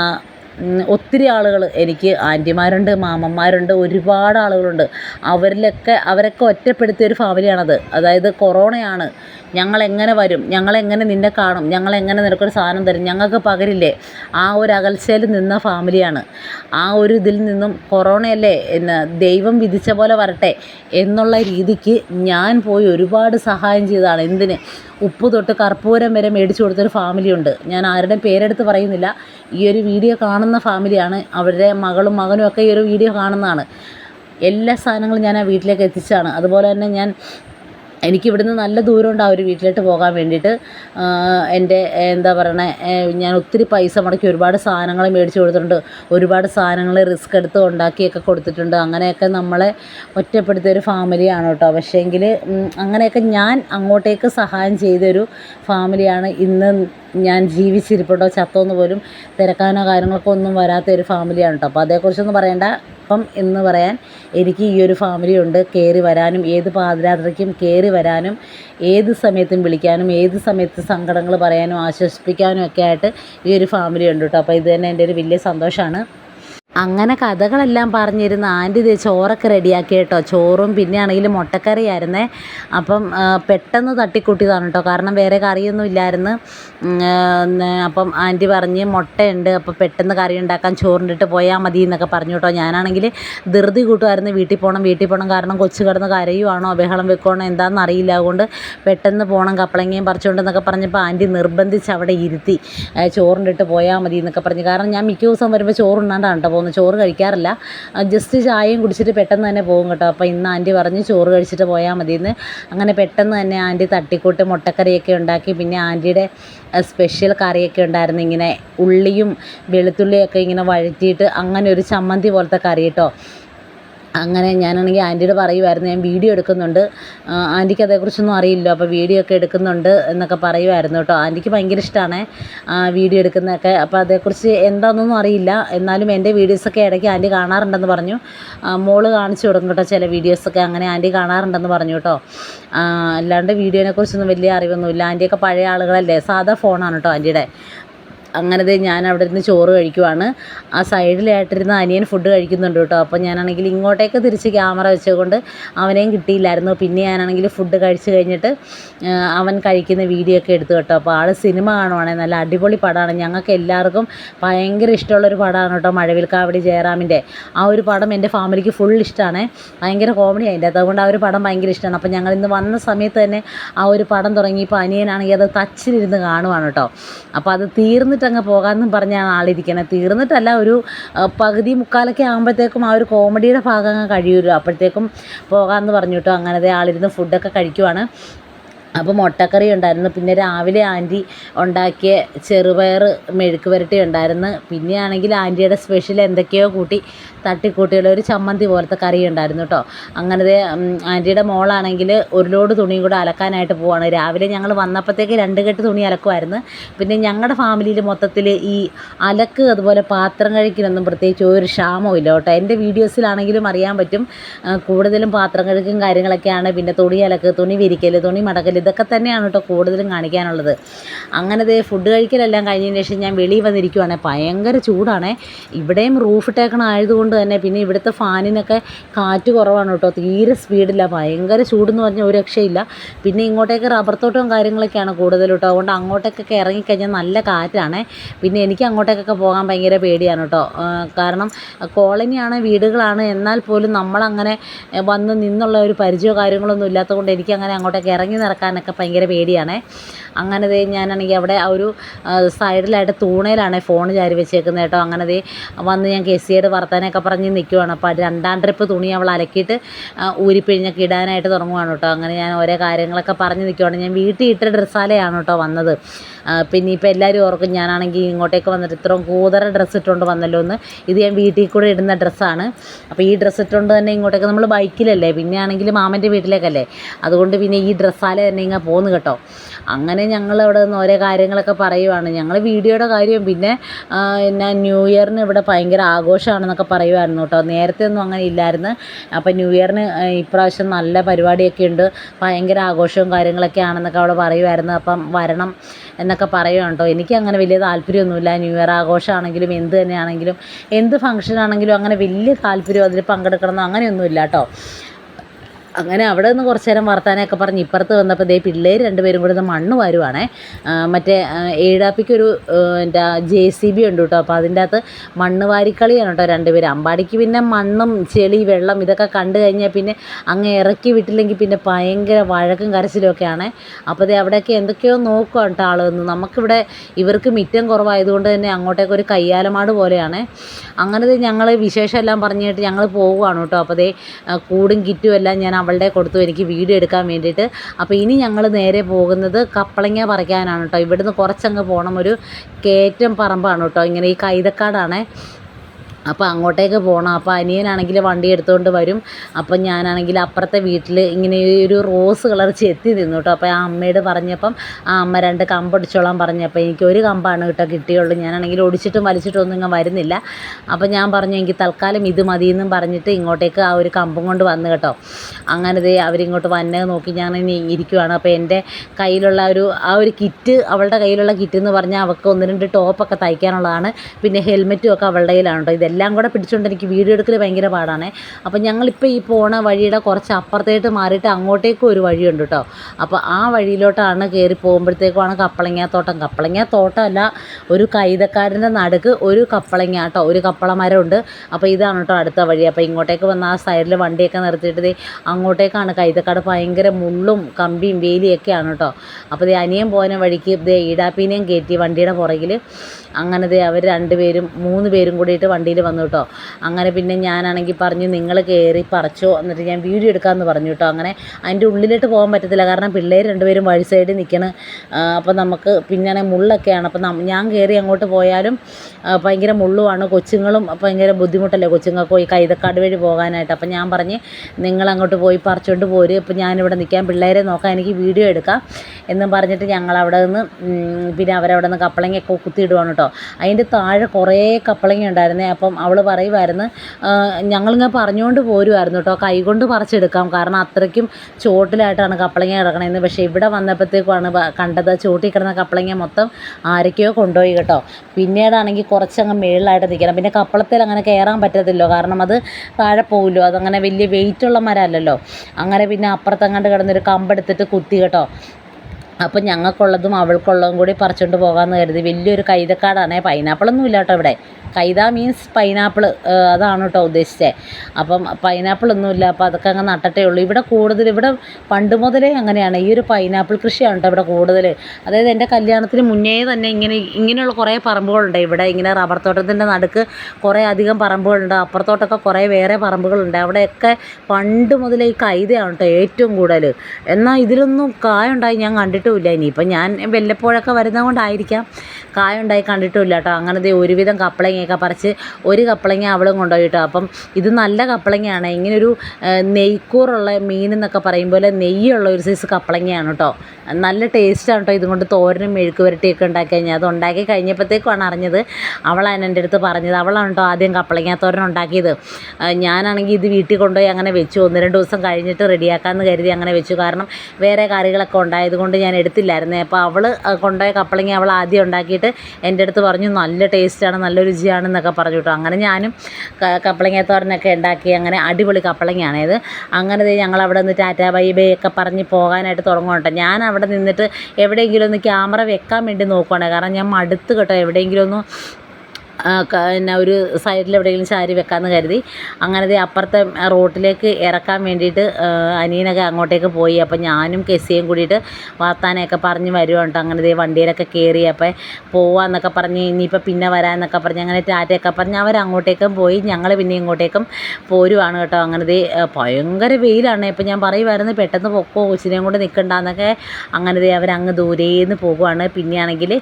ഒത്തിരി ആളുകൾ എനിക്ക് ആന്റിമാരുണ്ട് മാമന്മാരുണ്ട് ഒരുപാട് ആളുകളുണ്ട്. അവരിലൊക്കെ അവരൊക്കെ ഒറ്റപ്പെടുത്തിയ ഒരു ഫാമിലിയാണത്. അതായത് കൊറോണയാണ്. ഞങ്ങളെങ്ങനെ വരും? ഞങ്ങളെങ്ങനെ നിന്നെ കാണും? ഞങ്ങളെങ്ങനെ നിനക്കൊരു സാധനം തരും? ഞങ്ങൾക്ക് പകരില്ലേ? ആ ഒരു അകൽച്ചയിൽ നിന്ന ഫാമിലിയാണ്. ആ ഒരു ഇതിൽ നിന്നും കൊറോണയല്ലേ എന്ന് ദൈവം വിധിച്ച പോലെ വരട്ടെ എന്നുള്ള രീതിക്ക് ഞാൻ പോയി ഒരുപാട് സഹായം ചെയ്തതാണ്. എന്തിന്? ഉപ്പ് തൊട്ട് കർപ്പൂരം വരെ മേടിച്ചു കൊടുത്തൊരു ഫാമിലിയുണ്ട് ഞാൻ ആരുടെയും പേരെടുത്ത് പറയുന്നില്ല. ഈ ഒരു വീഡിയോ കാണുന്ന ഫാമിലിയാണ് അവരുടെ മകളും മകനും ഒക്കെ ഈ ഒരു വീഡിയോ കാണുന്നതാണ്. എല്ലാ സാധനങ്ങളും ഞാൻ ആ വീട്ടിലേക്ക് എത്തിച്ചതാണ്. അതുപോലെ തന്നെ ഞാൻ എനിക്ക് ഇവിടുന്ന് നല്ല ദൂരമുണ്ട് ആ ഒരു വീട്ടിലോട്ട് പോകാൻ വേണ്ടിയിട്ട്. എന്റെ എന്താ പറയണേ ഞാൻ ഒത്തിരി പൈസ മുടക്കി ഒരുപാട് സാധനങ്ങൾ മേടിച്ച് കൊടുത്തിട്ടുണ്ട്. ഒരുപാട് സാധനങ്ങൾ റിസ്ക് എടുത്ത് ഉണ്ടാക്കിയൊക്കെ കൊടുത്തിട്ടുണ്ട്. അങ്ങനെയൊക്കെ നമ്മളെ ഒറ്റപ്പെടുത്തിയ ഒരു ഫാമിലിയാണ് കേട്ടോ. പക്ഷേങ്കിൽ അങ്ങനെയൊക്കെ ഞാൻ അങ്ങോട്ടേക്ക് സഹായം ചെയ്തൊരു ഫാമിലിയാണ് ഇന്ന് ഞാൻ ജീവിച്ചിരിപ്പുണ്ടോ? ചത്തോന്ന് പോലും തിരക്കാനോ കാര്യങ്ങൾക്കോ ഒന്നും വരാത്ത ഒരു ഫാമിലിയാണ് കേട്ടോ അപ്പോൾ അതേക്കുറിച്ചൊന്നും പറയണ്ട. അപ്പം എന്ന് പറയാൻ എനിക്ക് ഈ ഒരു ഫാമിലി ഉണ്ട്. കയറി വരാനും ഏത് പാതിരാത്രിക്കും കയറി വരാനും ഏത് സമയത്തും വിളിക്കാനും ഏത് സമയത്ത് സങ്കടങ്ങൾ പറയാനും ആശ്വസിപ്പിക്കാനും ഒക്കെ ആയിട്ട് ഈ ഒരു ഫാമിലി ഉണ്ട് കേട്ടോ അപ്പോൾ ഇത് തന്നെ എന്റെ ഒരു വലിയ സന്തോഷമാണ് അങ്ങനെ കഥകളെല്ലാം പറഞ്ഞിരുന്ന ആന്റി ഇത് ചോറൊക്കെ റെഡിയാക്കി കേട്ടോ. ചോറും പിന്നെ ആണെങ്കിൽ മുട്ടക്കറിയായിരുന്നേ. അപ്പം പെട്ടെന്ന് തട്ടിക്കൂട്ടിയതാണ് കേട്ടോ. കാരണം വേറെ കറിയൊന്നും ഇല്ലായിരുന്നു. അപ്പം ആന്റി പറഞ്ഞ് മുട്ടയുണ്ട് അപ്പോൾ പെട്ടെന്ന് കറി ഉണ്ടാക്കാൻ ചോറിന്റെട്ട് പോയാൽ മതി എന്നൊക്കെ പറഞ്ഞു കേട്ടോ. ഞാനാണെങ്കിൽ ധൃതി കൂട്ടുമായിരുന്നു. വീട്ടിൽ പോകണം വീട്ടിൽ പോകണം കാരണം കൊച്ചു കിടന്ന് കരയുവാണോ ബഹളം വെക്കുവാണോ എന്താണെന്ന് അറിയില്ല. അതുകൊണ്ട് പെട്ടെന്ന് പോകണം കപ്പളങ്ങയും പറിച്ചുകൊണ്ടെന്നൊക്കെ പറഞ്ഞപ്പോൾ ആന്റി നിർബന്ധിച്ച് അവിടെ ഇരുത്തി ചോറിന്റെ പോയാൽ മതി എന്നൊക്കെ പറഞ്ഞു. കാരണം ഞാൻ മിക്ക ദിവസം വരുമ്പോൾ ചോറുണ്ണാണ്ടാണ് കേട്ടോ ചോറ് കഴിക്കാറില്ല. ജസ്റ്റ് ചായയും കുടിച്ചിട്ട് പെട്ടെന്ന് തന്നെ പോകും കേട്ടോ. അപ്പോൾ ഇന്ന് ആന്റി പറഞ്ഞ് ചോറ് കഴിച്ചിട്ട് പോയാൽ മതി എന്ന് അങ്ങനെ പെട്ടെന്ന് തന്നെ ആന്റി തട്ടിക്കൂട്ട് മുട്ടക്കറിയൊക്കെ ഉണ്ടാക്കി. പിന്നെ ആന്റിയുടെ സ്പെഷ്യൽ കറിയൊക്കെ ഉണ്ടായിരുന്നു. ഇങ്ങനെ ഉള്ളിയും വെളുത്തുള്ളിയൊക്കെ ഇങ്ങനെ വഴറ്റിയിട്ട് അങ്ങനെ ഒരു ചമ്മന്തി പോലത്തെ കറി കേട്ടോ. അങ്ങനെ ഞാനാണെങ്കിൽ ആന്റിയോട് പറയുമായിരുന്നു ഞാൻ വീഡിയോ എടുക്കുന്നുണ്ട്. ആന്റിക്ക് അതേക്കുറിച്ചൊന്നും അറിയില്ല. അപ്പോൾ വീഡിയോ ഒക്കെ എടുക്കുന്നുണ്ട് എന്നൊക്കെ പറയുമായിരുന്നു കേട്ടോ. ആന്റിക്ക് ഭയങ്കര ഇഷ്ടമാണ് വീഡിയോ എടുക്കുന്നതൊക്കെ. അപ്പോൾ അതേക്കുറിച്ച് എന്താണെന്നൊന്നും അറിയില്ല. എന്നാലും എന്റെ വീഡിയോസൊക്കെ ഇടയ്ക്ക് ആന്റി കാണാറുണ്ടെന്ന് പറഞ്ഞു. മോൾ കാണിച്ചു കൊടുക്കും കേട്ടോ ചില വീഡിയോസൊക്കെ. അങ്ങനെ ആന്റി കാണാറുണ്ടെന്ന് പറഞ്ഞു കേട്ടോ. അല്ലാണ്ട് വീഡിയോനെക്കുറിച്ചൊന്നും വലിയ അറിവൊന്നുമില്ല. ആന്റിയൊക്കെ പഴയ ആളുകളല്ലേ? സാധാ ഫോണാണ് കേട്ടോ ആന്റിയുടെ. അങ്ങനെ ദേ ഞാൻ അവിടെ ഇരുന്ന് ചോറ് കഴിക്കുവാണ്. ആ സൈഡിലായിട്ടിരുന്ന് അനിയൻ ഫുഡ് കഴിക്കുന്നുണ്ട് കേട്ടോ. അപ്പോൾ ഞാനാണെങ്കിൽ ഇങ്ങോട്ടേക്ക് തിരിച്ച് ക്യാമറ വെച്ചുകൊണ്ട് അവനെയും കിട്ടിയില്ലായിരുന്നു. പിന്നെ ഞാനാണെങ്കിൽ ഫുഡ് കഴിച്ച് കഴിഞ്ഞിട്ട് അവൻ കഴിക്കുന്ന വീഡിയോ ഒക്കെ എടുത്തു കേട്ടോ. അപ്പോൾ ആൾ സിനിമ കാണുവാണെങ്കിൽ നല്ല അടിപൊളി പടമാണ് ഞങ്ങൾക്ക് എല്ലാവർക്കും ഭയങ്കര ഇഷ്ടമുള്ളൊരു പടമാണ് കേട്ടോ മഴവിൽക്കാവടി ജയറാമിന്റെ. ആ ഒരു പടം എന്റെ ഫാമിലിക്ക് ഫുൾ ഇഷ്ടമാണ് ഭയങ്കര കോമഡി അതിന്റെ അതുകൊണ്ട് ആ ഒരു പടം ഭയങ്കര ഇഷ്ടമാണ് അപ്പോൾ ഞങ്ങൾ ഇന്ന് വന്ന സമയത്ത് തന്നെ ആ ഒരു പടം തുടങ്ങിയപ്പോൾ അനിയനാണെങ്കിൽ അത് തച്ചിലിരുന്ന് കാണുവാണ് കേട്ടോ. അപ്പോൾ അത് തീർന്നിട്ട് അങ്ങ് പോകാമെന്നും പറഞ്ഞാണ് ആളിരിക്കണേ. തീർന്നിട്ടല്ല ഒരു പകുതി മുക്കാലൊക്കെ ആകുമ്പോഴത്തേക്കും ആ ഒരു കോമഡിയുടെ ഭാഗം അങ്ങ് കഴിയുമല്ലോ അപ്പോഴത്തേക്കും പോകാമെന്ന് പറഞ്ഞു കേട്ടോ അങ്ങനത്തെ ആളിരുന്ന് ഫുഡൊക്കെ കഴിക്കുവാണ്. അപ്പോൾ മുട്ടക്കറി ഉണ്ടായിരുന്നു. പിന്നെ രാവിലെ ആന്റി ഉണ്ടാക്കിയ ചെറുപയർ മെഴുക്ക് പുരട്ടി ഉണ്ടായിരുന്നു. പിന്നെ ആണെങ്കിൽ ആന്റിയുടെ സ്പെഷ്യൽ എന്തൊക്കെയോ കൂട്ടി തട്ടിക്കൂട്ടിയുള്ള ഒരു ചമ്മന്തി പോലത്തെ കറി ഉണ്ടായിരുന്നു കേട്ടോ അങ്ങനത്തെ ആന്റിയുടെ മോളാണെങ്കിൽ ഒരു ലോഡ് തുണിയും കൂടെ അലക്കാനായിട്ട് പോവാണ്. രാവിലെ ഞങ്ങൾ വന്നപ്പോഴത്തേക്ക് രണ്ട് കെട്ട് തുണി അലക്കുമായിരുന്നു. പിന്നെ ഞങ്ങളുടെ ഫാമിലിയിൽ മൊത്തത്തിൽ ഈ അലക്ക് അതുപോലെ പാത്രം കഴിക്കലൊന്നും പ്രത്യേകിച്ച് ഒരു ക്ഷാമവും ഇല്ല കേട്ടോ എന്റെ വീഡിയോസിലാണെങ്കിലും അറിയാൻ പറ്റും. കൂടുതലും പാത്രം കഴുകും കാര്യങ്ങളൊക്കെയാണ്. പിന്നെ തുണി അലക്ക് തുണി വിരിക്കൽ തുണി മടക്കൽ ഇതൊക്കെ തന്നെയാണ് കേട്ടോ കൂടുതലും കാണിക്കാനുള്ളത്. അങ്ങനെ ദേ ഫുഡ് കഴിക്കലെല്ലാം കഴിഞ്ഞതിന് ശേഷം ഞാൻ വെളിയിൽ വന്നിരിക്കുവാണ്. ഭയങ്കര ചൂടാണ്. ഇവിടെയും റൂഫ് ഇട്ടേക്കണ ആയതുകൊണ്ട് തന്നെ പിന്നെ ഇവിടുത്തെ ഫാനിനൊക്കെ കാറ്റ് കുറവാണ് കേട്ടോ. തീരെ സ്പീഡില്ല ഭയങ്കര ചൂടെന്ന് പറഞ്ഞാൽ ഒരു രക്ഷയില്ല പിന്നെ ഇങ്ങോട്ടേക്ക് റബ്ബർ തോട്ടവും കാര്യങ്ങളൊക്കെയാണ് കൂടുതൽ കേട്ടോ. അതുകൊണ്ട് അങ്ങോട്ടേക്കൊക്കെ ഇറങ്ങിക്കഴിഞ്ഞാൽ നല്ല കാറ്റാണ്. പിന്നെ എനിക്ക് അങ്ങോട്ടേക്കൊക്കെ പോകാൻ ഭയങ്കര പേടിയാണ് കേട്ടോ. കാരണം കോളനിയാണ് വീടുകളാണ്. എന്നാൽ പോലും നമ്മളങ്ങനെ വന്ന് നിന്നുള്ള ഒരു പരിചയമോ കാര്യങ്ങളൊന്നും ഇല്ലാത്തതുകൊണ്ട് എനിക്കങ്ങനെ അങ്ങോട്ടേക്ക് ഇറങ്ങി നടക്കാനൊക്കെ ഭയങ്കര പേടിയാണ്. അങ്ങനെ ദേ ഞാനാണെങ്കിൽ അവിടെ ആ ഒരു സൈഡിലായിട്ട് തൂണയിലാണ് ഫോൺ ചാരി വെച്ചേക്കുന്നത് കേട്ടോ. അങ്ങനെ ദേ വന്ന് ഞാൻ കെസിയോട് വർത്താനൊക്കെ പറഞ്ഞ് നിൽക്കുവാണ് അപ്പോൾ രണ്ടാം ട്രിപ്പ് തുണി അവൾ അലക്കിയിട്ട് ഊരിപ്പിഴിഞ്ഞൊക്കെ ഇടാനായിട്ട് തുടങ്ങുവാണ് കേട്ടോ. അങ്ങനെ ഞാൻ ഓരോ കാര്യങ്ങളൊക്കെ പറഞ്ഞ് നിൽക്കുവാണ് ഞാൻ വീട്ടിൽ ഇട്ട ഡ്രസ്സാലയാണ് കേട്ടോ വന്നത്. പിന്നെ ഇപ്പോൾ എല്ലാവരും ഓർക്കും ഞാനാണെങ്കിൽ ഇങ്ങോട്ടേക്ക് വന്നിട്ട് ഇത്രയും കൂതറ ഡ്രസ്സ് ഇട്ടുകൊണ്ട് വന്നല്ലോ എന്ന്. ഇത് ഞാൻ വീട്ടിൽ കൂടെ ഇടുന്ന ഡ്രസ്സാണ് അപ്പോൾ ഈ ഡ്രസ്സ് ഇട്ടുകൊണ്ട് തന്നെ ഇങ്ങോട്ടേക്ക് നമ്മൾ ബൈക്കിലല്ലേ പിന്നെ ആണെങ്കിൽ മാമന്റെ വീട്ടിലേക്കല്ലേ. അതുകൊണ്ട് പിന്നെ ഈ ഡ്രസ്സാലെ തന്നെ ഇങ്ങനെ പോന്നു കേട്ടോ. അങ്ങനെ ഞങ്ങൾ അവിടെ നിന്ന് ഓരോ കാര്യങ്ങളൊക്കെ പറയുവാണ്. ഞങ്ങൾ വീഡിയോയുടെ കാര്യം പിന്നെ എന്നാ ന്യൂ ഇയറിന് ഇവിടെ ഭയങ്കര ആഘോഷമാണെന്നൊക്കെ പറയുമായിരുന്നു കേട്ടോ. നേരത്തെ ഒന്നും അങ്ങനെ ഇല്ലായിരുന്നു. അപ്പോൾ ന്യൂ ഇയറിന് ഇപ്രാവശ്യം നല്ല പരിപാടിയൊക്കെ ഉണ്ട്. ഭയങ്കര ആഘോഷവും കാര്യങ്ങളൊക്കെ ആണെന്നൊക്കെ അവിടെ പറയുമായിരുന്നു അപ്പം വരണം. എന്നൊക്കെ പറയുകയുണ്ടോ എനിക്ക് അങ്ങനെ വലിയ താല്പര്യമൊന്നുമില്ല. ന്യൂ ഇയർ ആഘോഷമാണെങ്കിലും എന്ത് തന്നെയാണെങ്കിലും എന്ത് ഫംഗ്ഷനാണെങ്കിലും അങ്ങനെ വലിയ താല്പര്യം അതിൽ പങ്കെടുക്കണമെന്നോ അങ്ങനെയൊന്നുമില്ല കേട്ടോ. അങ്ങനെ അവിടെ നിന്ന് കുറച്ച് നേരം വർത്താനമൊക്കെ പറഞ്ഞ് ഇപ്പുറത്ത് വന്നപ്പോൾ ദേ പിള്ളേർ രണ്ടുപേരും കൂടെ മണ്ണ് വാരുവാണേ. മറ്റേ ഏഴാപ്പിക്കൊരു എന്റെ ജെ സി ബി ഉണ്ട് കേട്ടോ. അപ്പോൾ അതിന്റെ അകത്ത് മണ്ണ് വാരിക്കളിയാണ് കേട്ടോ രണ്ടുപേരും. അമ്പാടിക്ക് പിന്നെ മണ്ണും ചെളി വെള്ളം ഇതൊക്കെ കണ്ടു കഴിഞ്ഞാൽ പിന്നെ അങ്ങ് ഇറക്കി വിട്ടില്ലെങ്കിൽ പിന്നെ ഭയങ്കര വഴക്കും കരച്ചിലുമൊക്കെയാണ് അപ്പോൾ ദേ അവിടെയൊക്കെ എന്തൊക്കെയോ നോക്കുക കേട്ടോ ആൾ നിന്ന് നമുക്കിവിടെ ഇവർക്ക് മിറ്റം കുറവായതുകൊണ്ട് തന്നെ അങ്ങോട്ടേക്ക് ഒരു കയ്യാലമാട് പോലെയാണ്. അങ്ങനെ ഞങ്ങൾ വിശേഷം എല്ലാം പറഞ്ഞിട്ട് ഞങ്ങൾ പോവുകയാണ് കേട്ടോ. അപ്പോൾ ദേ കൂടും കിറ്റും എല്ലാം ഞാൻ അവളുടെ കൊടുത്തു എനിക്ക് വീഡിയോ എടുക്കാൻ വേണ്ടിയിട്ട്. അപ്പോൾ ഇനി ഞങ്ങൾ നേരെ പോകുന്നത് കപ്പളങ്ങ പറിക്കാനാണ് കേട്ടോ ഇവിടുന്ന് കുറച്ചങ്ങ് പോകണം ഒരു കയറ്റം പറമ്പാണ് കേട്ടോ ഇങ്ങനെ ഈ കൈതക്കാടാണേ. അപ്പോൾ അങ്ങോട്ടേക്ക് പോകണം അപ്പോൾ അനിയനാണെങ്കിൽ വണ്ടി എടുത്തുകൊണ്ട് വരും. അപ്പം ഞാനാണെങ്കിൽ അപ്പുറത്തെ വീട്ടിൽ ഇങ്ങനെ ഒരു റോസ് കളർ ചെത്തി നിന്നു കേട്ടോ അപ്പോൾ ആ അമ്മയോട് പറഞ്ഞപ്പം ആ അമ്മ രണ്ട് കമ്പ് ഒടിച്ചോളാൻ പറഞ്ഞപ്പോൾ എനിക്ക് ഒരു കമ്പാണ് കേട്ടോ കിട്ടിയുള്ളൂ. ഞാനാണെങ്കിൽ ഒടിച്ചിട്ടും വലിച്ചിട്ടും ഒന്നും ഇങ്ങനെ വരുന്നില്ല. അപ്പം ഞാൻ പറഞ്ഞു എനിക്ക് തൽക്കാലം ഇത് എന്നും പറഞ്ഞിട്ട് ഇങ്ങോട്ടേക്ക് ആ ഒരു കമ്പും കൊണ്ട് വന്നു കേട്ടോ അങ്ങനെ ദേ അവരിങ്ങോട്ട് വന്നെ നോക്കി ഞാൻ ഇനി ഇരിക്കുവാണ്. അപ്പോൾ എന്റെ കയ്യിലുള്ള ഒരു ആ ഒരു കിറ്റ് അവളുടെ കയ്യിലുള്ള കിറ്റ് എന്ന് പറഞ്ഞാൽ അവൾക്ക് ഒന്ന് രണ്ട് ടോപ്പൊക്കെ തയ്ക്കാനുള്ളതാണ്. പിന്നെ ഹെൽമെറ്റും ഒക്കെ അവളുടെ കയ്യിലാണ് കേട്ടോ കൂടെ പിടിച്ചുകൊണ്ട് എനിക്ക് വീഡിയോ എടുക്കൽ ഭയങ്കര പാടാണ്. അപ്പോൾ ഞങ്ങളിപ്പോൾ ഈ പോണ വഴിയുടെ കുറച്ച് അപ്പുറത്തേട്ട് മാറിയിട്ട് അങ്ങോട്ടേക്കും ഒരു വഴിയുണ്ട് കേട്ടോ അപ്പോൾ ആ വഴിയിലോട്ടാണ് കയറി പോകുമ്പോഴത്തേക്കുമാണ് കപ്പളങ്ങാത്തോട്ടം. കപ്പളങ്ങാത്തോട്ടമല്ല ഒരു കൈതക്കാരന്റെ നടുക്ക് ഒരു കപ്പളങ്ങ കേട്ടോ ഒരു കപ്പളമരം ഉണ്ട് അപ്പോൾ ഇതാണ് കേട്ടോ അടുത്ത വഴി. അപ്പോൾ ഇങ്ങോട്ടേക്ക് വന്ന ആ സൈഡിൽ വണ്ടിയൊക്കെ നിർത്തിയിട്ട് അങ്ങോട്ടേക്കാണ് കൈതക്കാട് ഭയങ്കര മുള്ളും കമ്പിയും വേലിയൊക്കെയാണ് കേട്ടോ അപ്പോൾ ഇത് അനിയൻ പോകുന്ന വഴിക്ക് ഇതേ ഈടാപ്പീനെയും കയറ്റി വണ്ടിയുടെ പുറകിൽ അങ്ങനെ ദേ അവർ രണ്ടുപേരും മൂന്ന് പേരും കൂടിയിട്ട് വണ്ടിയിൽ വന്നു കേട്ടോ. അങ്ങനെ പിന്നെ ഞാനാണെങ്കിൽ പറഞ്ഞു നിങ്ങൾ കയറി പറിച്ചോ എന്നിട്ട് ഞാൻ വീഡിയോ എടുക്കാമെന്ന് പറഞ്ഞു കേട്ടോ. അങ്ങനെ അതിന്റെ ഉള്ളിലോട്ട് പോകാൻ പറ്റത്തില്ല. കാരണം പിള്ളേർ രണ്ടുപേരും വഴി സൈഡിൽ നിൽക്കണ് അപ്പോൾ നമുക്ക് പിന്നെ മുള്ളൊക്കെയാണ്. അപ്പോൾ ഞാൻ കയറി അങ്ങോട്ട് പോയാലും ഭയങ്കര മുള്ളുമാണ് കൊച്ചുങ്ങളും ഭയങ്കര ബുദ്ധിമുട്ടല്ലേ കൊച്ചുങ്ങൾക്ക് പോയി കൈതക്കാട് വഴി പോകാനായിട്ട്. അപ്പോൾ ഞാൻ പറഞ്ഞ് നിങ്ങൾ അങ്ങോട്ട് പോയി പറിച്ചുകൊണ്ട് പോര്. ഇപ്പോൾ ഞാനിവിടെ നിൽക്കാൻ പിള്ളേരെ നോക്കാം. എനിക്ക് വീഡിയോ എടുക്കാം. എന്നും പറഞ്ഞിട്ട് ഞങ്ങളവിടെ നിന്ന് പിന്നെ അവരവിടെ നിന്ന് കപ്പളങ്ങയൊക്കെ കുത്തിയിടുവാണ് കേട്ടോ. അതിന്റെ താഴെ കുറേ കപ്പളങ്ങ ഉണ്ടായിരുന്നേ. അപ്പം അവൾ പറയുമായിരുന്നു ഞങ്ങളിങ്ങനെ പറഞ്ഞുകൊണ്ട് പോരുമായിരുന്നു കേട്ടോ. കൈകൊണ്ട് പറിച്ചെടുക്കാം. കാരണം അത്രയ്ക്കും ചോട്ടിലായിട്ടാണ് കപ്പളങ്ങ കിടക്കണതെന്ന് പക്ഷേ ഇവിടെ വന്നപ്പോഴത്തേക്കുമാണ് കണ്ടത്. ചോട്ടിൽ കിടന്ന കപ്പളങ്ങ മൊത്തം ആരൊക്കെയോ കൊണ്ടുപോയി കേട്ടോ. പിന്നീടാണെങ്കിൽ കുറച്ചങ്ങ് മേളിലായിട്ട് നിൽക്കണം. പിന്നെ കപ്പളത്തിൽ അങ്ങനെ കയറാൻ പറ്റത്തില്ലോ. കാരണം അത് താഴെ പോകുമല്ലോ അതങ്ങനെ വലിയ വെയിറ്റുള്ള മരമല്ലല്ലോ. അങ്ങനെ പിന്നെ അപ്പുറത്തെങ്ങാണ്ട് കിടന്നൊരു കമ്പെടുത്തിട്ട് കുത്തി കേട്ടോ. അപ്പം ഞങ്ങൾക്കുള്ളതും അവൾക്കുള്ളതും കൂടി പറിച്ചുകൊണ്ട് പോകാമെന്ന് കരുതി. വലിയൊരു കൈതക്കാടാണേ. പൈനാപ്പിളൊന്നും ഇല്ല കേട്ടോ ഇവിടെ. കൈത മീൻസ് പൈനാപ്പിൾ അതാണ് കേട്ടോ ഉദ്ദേശിച്ചത് അപ്പം പൈനാപ്പിളൊന്നുമില്ല അപ്പോൾ അതൊക്കെ അങ്ങ് നട്ടിട്ടേ ഉള്ളൂ. ഇവിടെ കൂടുതൽ ഇവിടെ പണ്ട് മുതലേ അങ്ങനെയാണ്. ഈ ഒരു പൈനാപ്പിൾ കൃഷിയാണ് കേട്ടോ ഇവിടെ കൂടുതൽ. അതായത് എന്റെ കല്യാണത്തിന് മുന്നേ തന്നെ ഇങ്ങനെ ഇങ്ങനെയുള്ള കുറേ പറമ്പുകളുണ്ട്. ഇവിടെ ഇങ്ങനെ റബ്ബർ തോട്ടത്തിന്റെ നടുക്ക് കുറേ അധികം പറമ്പുകളുണ്ട്. അപ്പുറത്തോട്ടൊക്കെ കുറേ വേറെ പറമ്പുകളുണ്ട്. അവിടെയൊക്കെ പണ്ട് മുതലേ ഈ കൈതയാണ് കേട്ടോ ഏറ്റവും കൂടുതൽ. എന്നാൽ ഇതിലൊന്നും കായുണ്ടായി ഞാൻ കണ്ടിട്ടുമില്ല. ഇനിയിപ്പം ഞാൻ വല്ലപ്പോഴൊക്കെ വരുന്നത് കൊണ്ടായിരിക്കാം കായുണ്ടായി കണ്ടിട്ടുമില്ല കേട്ടോ. അങ്ങനത്തെ ഒരുവിധം കപ്പളങ്ങയൊക്കെ പറിച്ച് ഒരു കപ്പളങ്ങ അവളും കൊണ്ടുപോയി കേട്ടോ. അപ്പം ഇത് നല്ല കപ്പളങ്ങയാണ് ഇങ്ങനൊരു നെയ്ക്കൂറുള്ള മീൻ എന്നൊക്കെ പറയുമ്പോൾ നെയ്യുള്ള ഒരു സൈസ് കപ്പളങ്ങയാണ് കേട്ടോ. നല്ല ടേസ്റ്റാണ് കേട്ടോ. ഇതുകൊണ്ട് തോരനും മെഴുക്ക് പുരട്ടിയൊക്കെ ഉണ്ടാക്കി കഴിഞ്ഞാൽ അത് ഉണ്ടാക്കി കഴിഞ്ഞപ്പോഴത്തേക്കുമാണ് അറിഞ്ഞത് അവളാണ് എന്റെ അടുത്ത് പറഞ്ഞത്. അവളാണ് കേട്ടോ ആദ്യം കപ്പളങ്ങ തോരൻ ഉണ്ടാക്കിയത്. ഞാനാണെങ്കിൽ ഇത് വീട്ടിൽ കൊണ്ടുപോയി അങ്ങനെ വെച്ചു. ഒന്ന് രണ്ട് ദിവസം കഴിഞ്ഞിട്ട് റെഡിയാക്കാമെന്ന് കരുതി അങ്ങനെ വെച്ചു. കാരണം വേറെ കറികളൊക്കെ ഉണ്ടായതുകൊണ്ട് ഞാൻ എടുത്തില്ലായിരുന്നേ. അപ്പോൾ അവൾ കൊണ്ടുപോയ കപ്പളങ്ങി അവൾ ആദ്യം ഉണ്ടാക്കിയിട്ട് എന്റെ അടുത്ത് പറഞ്ഞു നല്ല ടേസ്റ്റാണ് നല്ല രുചിയാണ് എന്നൊക്കെ പറഞ്ഞു കേട്ടോ. അങ്ങനെ ഞാനും കപ്പളങ്ങ ഉണ്ടാക്കി അങ്ങനെ അടിപൊളി കപ്പളങ്ങയാണേത് അങ്ങനെ ഞങ്ങൾ അവിടെ നിന്ന് ടാറ്റാ ബൈ ബൈ ഒക്കെ പറഞ്ഞ് പോകാനായിട്ട് തുടങ്ങും കേട്ടോ. ഞാൻ അവിടെ നിന്നിട്ട് എവിടെയെങ്കിലും ഒന്ന് ക്യാമറ വെക്കാൻ വേണ്ടി നോക്കുകയാണ് കാരണം ഞാൻ മടുത്ത് കേട്ടോ എവിടെയെങ്കിലും ഒന്ന് പിന്നെ ഒരു സൈഡിൽ എവിടെയെങ്കിലും ചാരി വെക്കാമെന്ന് കരുതി. അങ്ങനെ ദേ അപ്പുറത്തെ റോട്ടിലേക്ക് ഇറക്കാൻ വേണ്ടിയിട്ട് അനിയനൊക്കെ അങ്ങോട്ടേക്ക് പോയി. അപ്പം ഞാനും കെസിയും കൂടിയിട്ട് വാർത്താനൊക്കെ പറഞ്ഞ് വരുവാണ് കേട്ടോ. അങ്ങനെ ദേ വണ്ടിയിലൊക്കെ കയറി അപ്പം പോവാന്നൊക്കെ പറഞ്ഞ് ഇനിയിപ്പോൾ പിന്നെ വരാമെന്നൊക്കെ പറഞ്ഞ് അങ്ങനെ ടാറ്റയൊക്കെ പറഞ്ഞ് അവർ അങ്ങോട്ടേക്കും പോയി. ഞങ്ങൾ പിന്നെ ഇങ്ങോട്ടേക്കും പോരുവാണ് കേട്ടോ. അങ്ങനെ ദേ ഭയങ്കര വെയിലാണ്. ഇപ്പം ഞാൻ പറയുമായിരുന്നു പെട്ടെന്ന് പൊക്കോ കൊച്ചിനെയും കൊണ്ട് നിൽക്കണ്ടെന്നൊക്കെ അങ്ങനെ ദേ അവരങ്ങ് ദൂരേന്ന് പോകുവാണ് പിന്നെയാണെങ്കിൽ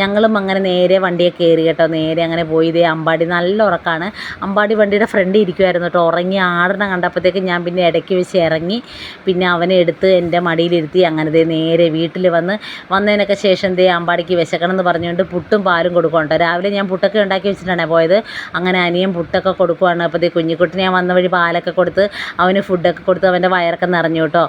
ഞങ്ങളും അങ്ങനെ നേരെ വണ്ടിയെ കയറി കേട്ടോ. നേരെ അങ്ങനെ പോയി. ഇതേ അമ്പാടി നല്ല ഉറക്കമാണ് അമ്പാടി വണ്ടിയുടെ ഫ്രണ്ട് ഇരിക്കുമായിരുന്നു കേട്ടോ. ഉറങ്ങി ആടണം കണ്ടപ്പോഴത്തേക്ക് ഞാൻ പിന്നെ ഇടയ്ക്ക് വെച്ച് ഇറങ്ങി. പിന്നെ അവനെ എടുത്ത് എന്റെ മടിയിലിരുത്തി അങ്ങനെ ദേ നേരെ വീട്ടിൽ വന്ന് വന്നതിനൊക്കെ ശേഷം ദേ അമ്പാടിക്ക് വിശക്കണം എന്ന് പറഞ്ഞുകൊണ്ട് പുട്ടും പാലും കൊടുക്കുന്നുണ്ട് രാവിലെ ഞാൻ പുട്ടൊക്കെ ഉണ്ടാക്കി വെച്ചിട്ടാണ് പോയത്. അങ്ങനെ അനിയൻ പുട്ടൊക്കെ കൊടുക്കുവാണ്. അപ്പോൾ ദേ കുഞ്ഞിക്കുട്ടി ഞാൻ വന്ന വഴി പാലൊക്കെ കൊടുത്ത് അവന് ഫുഡൊക്കെ കൊടുത്ത് അവന്റെ വയറൊക്കെ നിറഞ്ഞു കേട്ടോ.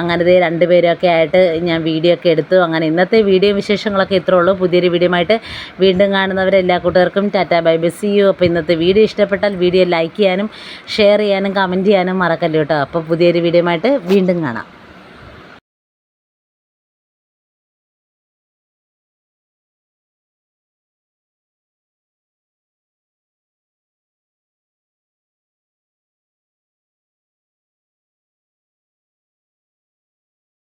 അങ്ങനെ ദേ രണ്ടുപേരൊക്കെ ആയിട്ട് ഞാൻ വീഡിയോ ഒക്കെ എടുത്തു. അങ്ങനെ ഇന്നത്തെ വീഡിയോ വിശേഷങ്ങളൊക്കെ ഇത്രേ ഉള്ളൂ. പുതിയൊരു വീഡിയോ ആയിട്ട് വീണ്ടും കാണുന്നവരെല്ലാ കൂട്ടുകാർക്കും tata bye bye see you അപ്പോൾ ഇന്നത്തെ വീഡിയോ ഇഷ്ടപ്പെട്ടാൽ വീഡിയോ ലൈക്ക് ചെയ്യാനും ഷെയർ ചെയ്യാനും കമന്റ് ചെയ്യാനും മറക്കല്ലോ കേട്ടോ. അപ്പോൾ പുതിയൊരു വീഡിയോ ആയിട്ട് വീണ്ടും കാണാം.